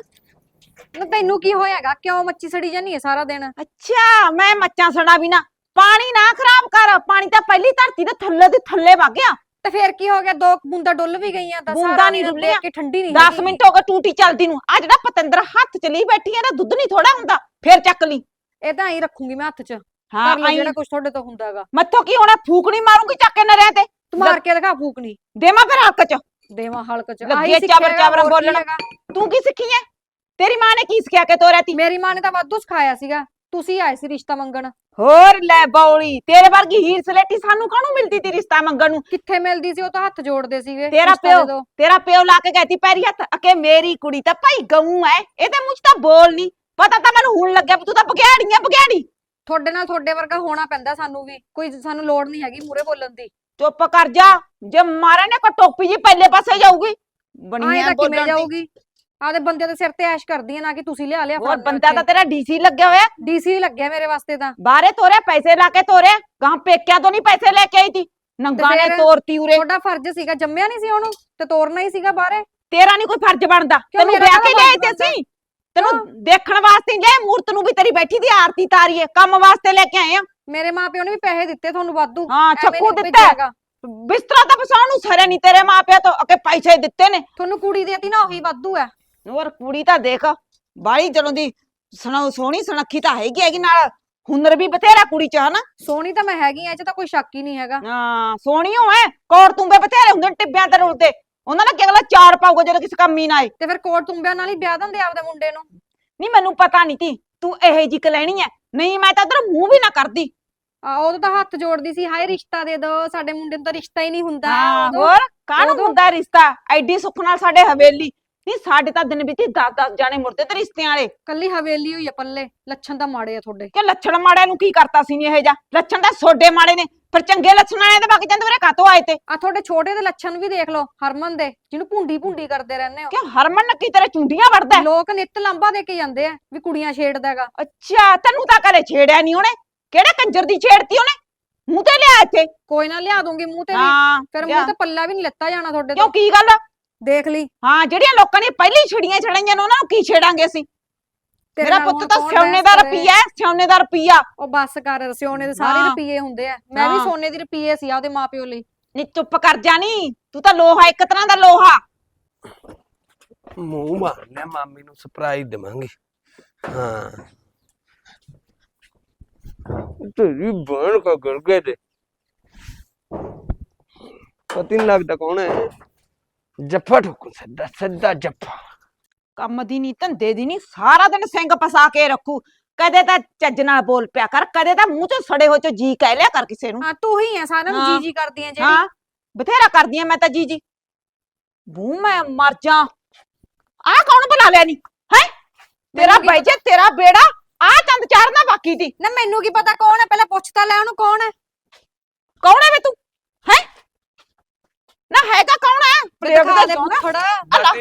ਨਾ ਤੈਨੂੰ ਕੀ ਹੋਇਆਗਾ ਕਿਉਂ ਮੱਚੀ ਸੜੀ ਜਾਨੀ ਹੈ ਸਾਰਾ ਦਿਨ? ਅੱਛਾ ਮੈਂ ਮੱਚਾਂ ਸੜਾ ਵੀ ਨਾ ਪਾਣੀ ਨਾ ਖਰਾਬ ਕਰ ਪਾਣੀ ਤਾਂ ਪਹਿਲੀ ਧਰਤੀ ਦੇ ਥੱਲੇ ਦੇ ਥੱਲੇ ਵਗ ਗਿਆ। ਤੇ ਫੇਰ ਕੀ ਹੋ ਗਿਆ ਦੋ ਬੂੰਦਾ ਡੁੱਲ ਵੀ ਗਈਆਂ ਤਾਂ ਬੂੰਦਾ ਨਹੀਂ ਡੁੱਲੇ ਕਿ ਠੰਡੀ ਨਹੀਂ 10 ਮਿੰਟ ਹੋ ਗਏ ਟੂਟੀ ਚੱਲਦੀ ਨੂੰ ਆ ਜਿਹੜਾ ਪਤੰਦਰ ਹੱਥ ਚ ਲਈ ਬੈਠੀ ਹੈ ਨਾ ਦੁੱਧ ਨਹੀਂ ਥੋੜਾ ਹੁੰਦਾ ਫੇਰ ਚੱਕ ਲਈ। ਇਹ ਤਾਂ ਐਂ ਰੱਖੂੰਗੀ ਮੈਂ ਹੱਥ 'ਚ। ਹਾਂ ਕਰ ਲਓ ਆਈਂ। ਜਿਹੜਾ ਕੁਝ ਤੁਹਾਡੇ ਤੋਂ ਹੁੰਦਾਗਾ ਮੱਥੋਂ ਕੀ ਹੋਣਾ ਫੂਕਣੀ ਮਾਰੂੰਗੀ ਚੱਕ ਕੇ ਨਰਿਆਂ ਤੇ? ਤੂੰ ਮਾਰ ਕੇ ਦਿਖਾ ਫੂਕਣੀ। ਦੇਵਾਂ ਫਿਰ ਹੱਕ ਚ? ਦੇਵਾ ਹਲਕ 'ਚ। ਆਹੀ ਸਿੱਖਿਆ ਚਾਬਰ ਹੈਗਾ, ਚਾਬਰ ਹੋਰ ਕੀ ਬੋਲਣਾ। ਹੈਗਾ? ਤੂੰ ਕੀ ਸਿੱਖੀ ਐ? ਤੇਰੀ ਮਾਂ ਨੇ ਕੀ ਸਿਖਿਆ ਕੇ ਤੋਰਿਆ ਤੀ ਮੇਰੀ ਮਾਂ ਨੇ ਤਾਂ ਵਾਧੂ ਸਿਖਾਇਆ ਸੀਗਾ। ਤੁਸੀਂ ਆਏ ਸੀ ਰਿਸ਼ਤਾ ਮੰਗਣ। ਹੋਰ ਲੈ ਬੌਲੀ ਤੇਰੇ ਵਰਗੀ ਹੀਰ ਸਲੇਟੀ ਸਾਨੂੰ ਕਾਹਨੂੰ ਮਿਲਦੀ ਤੀ ਰਿਸ਼ਤਾ ਮੰਗਣ ਨੂੰ? ਕਿੱਥੇ ਮਿਲਦੀ ਸੀ? ਉਹ ਤਾਂ ਹੱਥ ਜੋੜਦੇ ਸੀਗੇ ਤੇਰਾ ਰਿਸ਼ਤਾ ਦੇ ਪਿਓ ਦਿਓ। ਤੇਰਾ ਪਿਓ ਲਾ ਕੇ ਗਈ ਤੀ ਪੈਰੀ ਹੱਥ ਅਕੇ ਮੇਰੀ ਕੁੜੀ ਤਾਂ ਭਾਈ ਗਊ ਐ। ਇਹਦੇ ਮੂੰਹ ਚ ਤਾਂ ਬੋਲ ਨਹੀਂ ਪਤਾ ਤਾਂ ਮੈਨੂੰ ਹੁਣ ਲੱਗਿਆ ਵੀ ਤੂੰ ਤਾਂ ਬਗਿਆੜੀ ਆ ਬਗਿਆੜੀ ਤੁਹਾਡੇ ਨਾਲ ਤੁਹਾਡੇ ਵਰਗਾ ਹੋਣਾ ਪੈਂਦਾ ਸਾਨੂੰ ਵੀ ਕੋਈ ਸਾਨੂੰ ਲੋੜ ਨਹੀਂ ਹੈਗੀ ਮੂਰੇ ਬੋਲਣ ਦੀ। ਚੁੱਪ ਕਰ ਜਾ ਜੇ ਮਾਰੇ ਨੇ ਕੋ ਟੋਪੀ ਜੀ ਪਹਿਲੇ ਪਾਸੇ ਜਾਊਗੀ। ਆਏ ਬਣੀਆਂ ਤਾਂ ਕਿਵੇਂ ਬੋਲਣ ਦੀ। ਜਾਊਗੀ? ਆਦੇ ਬੰਦੇ ਦੇ ਸਿਰ ਤੇ ਐਸ਼ ਕਰਦੀ ਆ ਨਾ ਕਿ ਤੁਸੀਂ ਲਿਆ ਲਿਆ ਹੋਰ ਬੰਦਾ ਤਾਂ ਤੇਰਾ ਡੀਸੀ ਲੱਗਿਆ ਹੋਇਆ। ਡੀਸੀ ਲੱਗਿਆ ਮੇਰੇ ਵਾਸਤੇ ਤਾਂ। ਬਾਹਰੇ ਤੋਰਿਆ ਪੈਸੇ ਲਾ ਕੇ ਤੋਰਿਆ ਗਾਂ ਪੇਕਿਆਂ ਤੋਂ ਨਹੀਂ ਪੈਸੇ ਲੈ ਕੇ ਆਈ ਤੀ। ਨੰਗਾ ਨੇ ਫਿਰ? ਤੋਰਤੀ ਉਰੇ। ਤੁਹਾਡਾ ਫਰਜ਼ ਸੀਗਾ ਜੰਮਿਆ ਨਹੀਂ ਸੀ ਉਹਨੂੰ ਤੇ ਤੋਰਨਾ ਹੀ ਸੀਗਾ ਬਾਹਰੇ। ਤੇਰਾ ਨਹੀਂ ਕੋਈ ਫਰਜ਼ ਬਣਦਾ। ਤੈਨੂੰ ਮੇਰਾ ਵਿਆਹ ਕੇ ਕਾਹਦਾ ਲਿਆਏ ਫਰਜ਼ ਤੇ ਅਸੀਂ। ਤੈਨੂੰ ਦੇਖਣ ਵਾਸਤੇ ਹੀ ਮੂਰਤ ਨੂੰ ਵੀ ਤੇਰੀ ਬੈਠੀ ਦੀ ਆਰਤੀ ਤਾਰੀਏ ਕੰਮ ਵਾਸਤੇ ਲੈ ਕੇ ਆਏ ਆ। ਮੇਰੇ ਮਾਪਿਓ ਨੇ ਵੀ ਪੈਸੇ ਦਿੱਤੇ ਤੁਹਾਨੂੰ ਵਾਧੂ। ਹਾਂ ਐਵੇਂ ਛੱਕੂ ਦਿੱਤਾ। ਭੇਜਿਆਗਾ। ਬਿਸਤਰਾ ਤਾਂ ਫਸਾਉਣ ਨੂੰ ਸਰੇ ਨਹੀਂ ਤੇਰੇ ਮਾਪਿਆਂ ਤੋਂ ਅਕੇ ਪੈਸੇ ਦਿੱਤੇ ਨੇ। ਤੁਹਾਨੂੰ ਕੁੜੀ ਦੇਤੀ ਨਾ ਉਹੀ ਵਾਧੂ ਹੈ ਹੋਰ ਕੁੜੀ ਤਾਂ ਦੇਖ ਬਾਲੀ ਚਲੋਂ ਦੀ ਸੁਣਾ ਸੋਹਣੀ ਸੁਨੱਖੀ ਤਾਂ ਹੈਗੀ ਹੈਗੀ ਨਾਲ ਹੁਨਰ ਵੀ ਬਥੇਰਾ ਕੁੜੀ ਚ ਹਨਾ? ਸੋਹਣੀ ਤਾਂ ਮੈਂ ਹੈਗੀ ਐ ਇਹ ਚ ਤਾਂ ਕੋਈ ਸ਼ੱਕ ਹੀ ਨਹੀਂ ਹੈਗਾ। ਹਾਂ ਸੋਹਣੀ ਹੋ ਐ ਕੋਰ ਤੁੰਬੇ ਬਥੇਰੇ ਹੁੰਦੇ ਨੇ ਟਿੱਬਿਆਂ ਤੇ ਰੁਲਦੇ। ਉਹਨਾਂ ਨਾਲ ਕੀ ਅਗਲਾ ਚਾਰ ਪਾਊਗਾ ਜਦੋਂ ਕਿਸੇ ਕੰਮ ਹੀ ਨਾ ਆਏ? ਤੇ ਫਿਰ ਕੋਟ ਤੁੰਬਿਆਂ ਨਾਲ ਹੀ ਵਿਆਹ ਦਿੰਦੇ ਆਪਦੇ ਮੁੰਡੇ ਨੂੰ? ਨਹੀਂ ਮੈਨੂੰ ਪਤਾ ਨਹੀਂ ਤੀ ਤੂੰ ਇਹੇ ਜੀ ਲੈਣੀ ਐ। ਨਹੀਂ ਮੈਂ ਤਾਂ ਉਧਰ ਮੂੰਹ ਵੀ ਨਾ ਕਰਦੀ। ਆ ਉਦੋਂ ਤਾਂ ਹੱਥ ਜੋੜਦੀ ਸੀ ਹਾਏ ਰਿਸ਼ਤਾ ਦੇ ਦੋ ਸਾਡੇ ਮੁੰਡੇ ਨੂੰ ਤਾਂ ਰਿਸ਼ਤਾ ਹੀ ਨਹੀਂ ਹੁੰਦਾ। ਹਾਂ ਉਦੋਂ ਹੋਰ ਕਾਹਨੂੰ ਉਦੋਂ- ਹੁੰਦਾ ਰਿਸ਼ਤਾ? ਐਡੀ ਸੁੱਖ ਨਾਲ ਸਾਡੇ ਹਵੇਲੀ। ਨਹੀਂ ਸਾਡੇ ਤਾਂ ਦਿਨ ਬੀਤੀ 10 10 ਜਾਣੇ ਮੁਰਦੇ ਤੇ ਰਿਸ਼ਤਿਆਂ ਵਾਲੇ। ਕੱਲੀ ਹਵੇਲੀ ਹੋਈ ਆ ਪੱਲੇ ਲੱਛਣ ਤਾਂ ਮਾੜੇ ਆ ਤੁਹਾਡੇ। ਕਿ ਲੱਛਣ ਮਾੜਿਆਂ ਨੂੰ ਕੀ ਕਰਤਾ ਸੀ ਨੀ ਇਹ ਜਾ ਲੱਛਣ ਤਾਂ ਸੋਡੇ ਮਾੜੇ ਨੇ। ਫਿਰ ਚੰਗੇ ਲੱਛਣ ਵਾਲੇ ਤੇ ਵਗ ਜਾਂਦੇ ਵੀਰੇ ਕਾਤੋਂ ਆਏ ਤੇ? ਆ ਤੁਹਾਡੇ ਛੋਟੇ ਦੇ ਲੱਛਣ ਵੀ ਦੇਖ ਲਓ ਹਰਮਨ ਦੇ ਜਿਹਨੂੰ ਭੁੰਡੀ ਭੁੰਡੀ ਕਰਦੇ ਰਹਿੰਦੇ ਹੋ। ਕਿ ਹਰਮਨ ਨੱਕੀ ਤੇਰੇ ਚੁੰਡੀਆਂ ਵੜਦਾ? ਹੈ? ਲੋਕ ਨਿੱਤ ਲਾਂਬਾ ਦੇ ਕੇ ਜਾਂਦੇ ਆ ਵੀ ਕੁੜੀਆਂ ਛੇੜਦਾ ਹੈਗਾ। ਅੱਛਾ ਤੈਨੂੰ ਤਾਂ ਕਦੇ ਛੇੜਿਆ ਨਹੀਂ ਉਹਨੇ? ਕਿਹੜੇ ਕੰਜਰ ਦੀ ਛੇੜਤੀ ਉਹਨੇ? ਮੂੰਹ ਤੇ ਲਿਆ ਇੱਥੇ। ਕੋਈ ਨਾ ਲਿਆ ਦੂੰਗੀ ਮੂੰਹ ਤੇ ਵੀ। ਹਾਂ ਫਿਰ। ਮੂੰਹ ਤੇ ਪੱਲਾ ਵੀ ਨਹੀਂ ਲੱਤਾ ਜਾਣਾ ਤੁਹਾਡੇ ਕਿਉਂ ਤੋਂ। ਕੀ ਗੱਲ? ਦੇਖ ਲਈ। ਹਾਂ ਜਿਹੜੀਆਂ ਲੋਕਾਂ ਨੇ ਪਹਿਲੀ ਛੜੀਆਂ ਛੜਾਈਆਂ ਨੇ ਉਹਨਾਂ ਨੂੰ ਕੀ ਛੇੜਾਂਗੇ ਅਸੀਂ? ਤੇਰੇ ਮੇਰਾ ਨਾਲ ਪੁੱਤ ਤਾਂ ਕੌਣ ਬਹਿਸ ਦਾ ਕਰੇ? ਰੁਪਈਆ ਹੈ ਸੋਨੇ ਦਾ ਰੁਪਈਆ। ਉਹ ਬੱਸ ਕਰ ਸਿਓਨੇ ਦੇ ਸਾਰੇ ਹਾਂ। ਰੁਪਈਏ ਹੁੰਦੇ ਆ। ਮੈਂ ਵੀ ਹਾਂ। ਸੋਨੇ ਦੀ ਰੁਪਈਏ ਸੀ ਆਪਦੇ ਮਾਪਿਓ ਲਈ। ਨੀ ਚੁੱਪ ਕਰ ਜਾ ਨੀ ਤੂੰ ਤਾਂ ਲੋਹਾ ਇੱਕ ਤਰ੍ਹਾਂ ਦਾ ਲੋਹਾ। ਮੂੰਹ ਮਾਰ ਲਿਆ ਮਾਮੀ ਨੂੰ ਸਰਪ੍ਰਾਈਜ਼ ਦੇਵਾਂਗੇ। ਹਾਂ। ਤੇਰੀ ਬਣ ਕਾ ਗੜ ਗਏ ਤੇ। ਪਤਾ ਨਹੀਂ ਲੱਗਦਾ ਕੌਣ ਹੈ। ਜੱਫਾ ਠੋਕੂ ਸਿੱਧਾ ਸਿੱਧਾ ਜੱਫਾ। ਕੰਮ ਦੀ ਨਹੀਂ ਧੰਦੇ ਦੀ ਨਹੀਂ ਸਾਰਾ ਦਿਨ ਸਿੰਘ ਫਸਾ ਕੇ ਰੱਖੂ। ਕਦੇ ਤਾਂ ਚੱਜ ਨਾਲ ਬੋਲ ਪਿਆ ਕਰ ਕਦੇ ਤਾਂ ਮੂੰਹ ਚੋਂ ਸੜੇ ਹੋ ਚੋ ਜੀ ਕਹਿ ਲਿਆ ਕਰ ਕਿਸੇ ਨੂੰ। ਹਾਂ ਤੂੰ ਹੀ ਆ ਸਾਰਿਆਂ ਨੂੰ। ਜੀ ਜੀ ਕਰਦੀ ਆ ਜਿਹੜੀ। ਹਾਂ ਬਥੇਰਾ ਕਰਦੀ ਆ ਮੈਂ ਤਾਂ ਜੀ ਜੀ। ਬੂ ਮੈਂ ਮਰ ਜਾ ਆ ਕੌਣ ਬੁਲਾ ਲਿਆ ਨੀ? ਹੈ? ਤੇਰਾ ਕੀ ਬਾਈ ਜੇ ਤੇਰਾ ਬੇੜਾ ਆ ਚੰਦ ਚਾੜਨਾ ਬਾਕੀ ਦੀ ਨਾ ਮੈਨੂੰ ਕੀ ਪਤਾ ਕੌਣ ਹੈ ਪਹਿਲਾਂ ਪੁੱਛ ਤਾਂ ਲੈ ਉਹਨੂੰ ਕੌਣ ਹੈ ਕੌਣ ਹੈ ਵੇ ਤੂੰ? ਹੈ? ਨਾ ਹੈਗਾ ਕੌਣ ਹੈ ਪ੍ਰੇਮ ਦਿਖਾ ਦਾ ਦੇ ਹੈ? ਬੁੱਥੜਾ ਅੱਲਾ।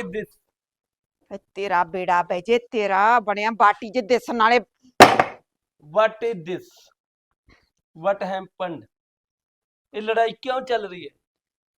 ਇਹ ਤੇਰਾ ਬੇੜਾ ਬਈ ਜੇ ਤੇਰਾ ਬਣਿਆ ਬਾਟੀ ਜੇ ਦਿਸਣ ਵਾਲੇ What is this? What happened? ਇਹ ਲੜਾਈ ਕਿਉਂ ਚੱਲ ਰਹੀ ਹੈ?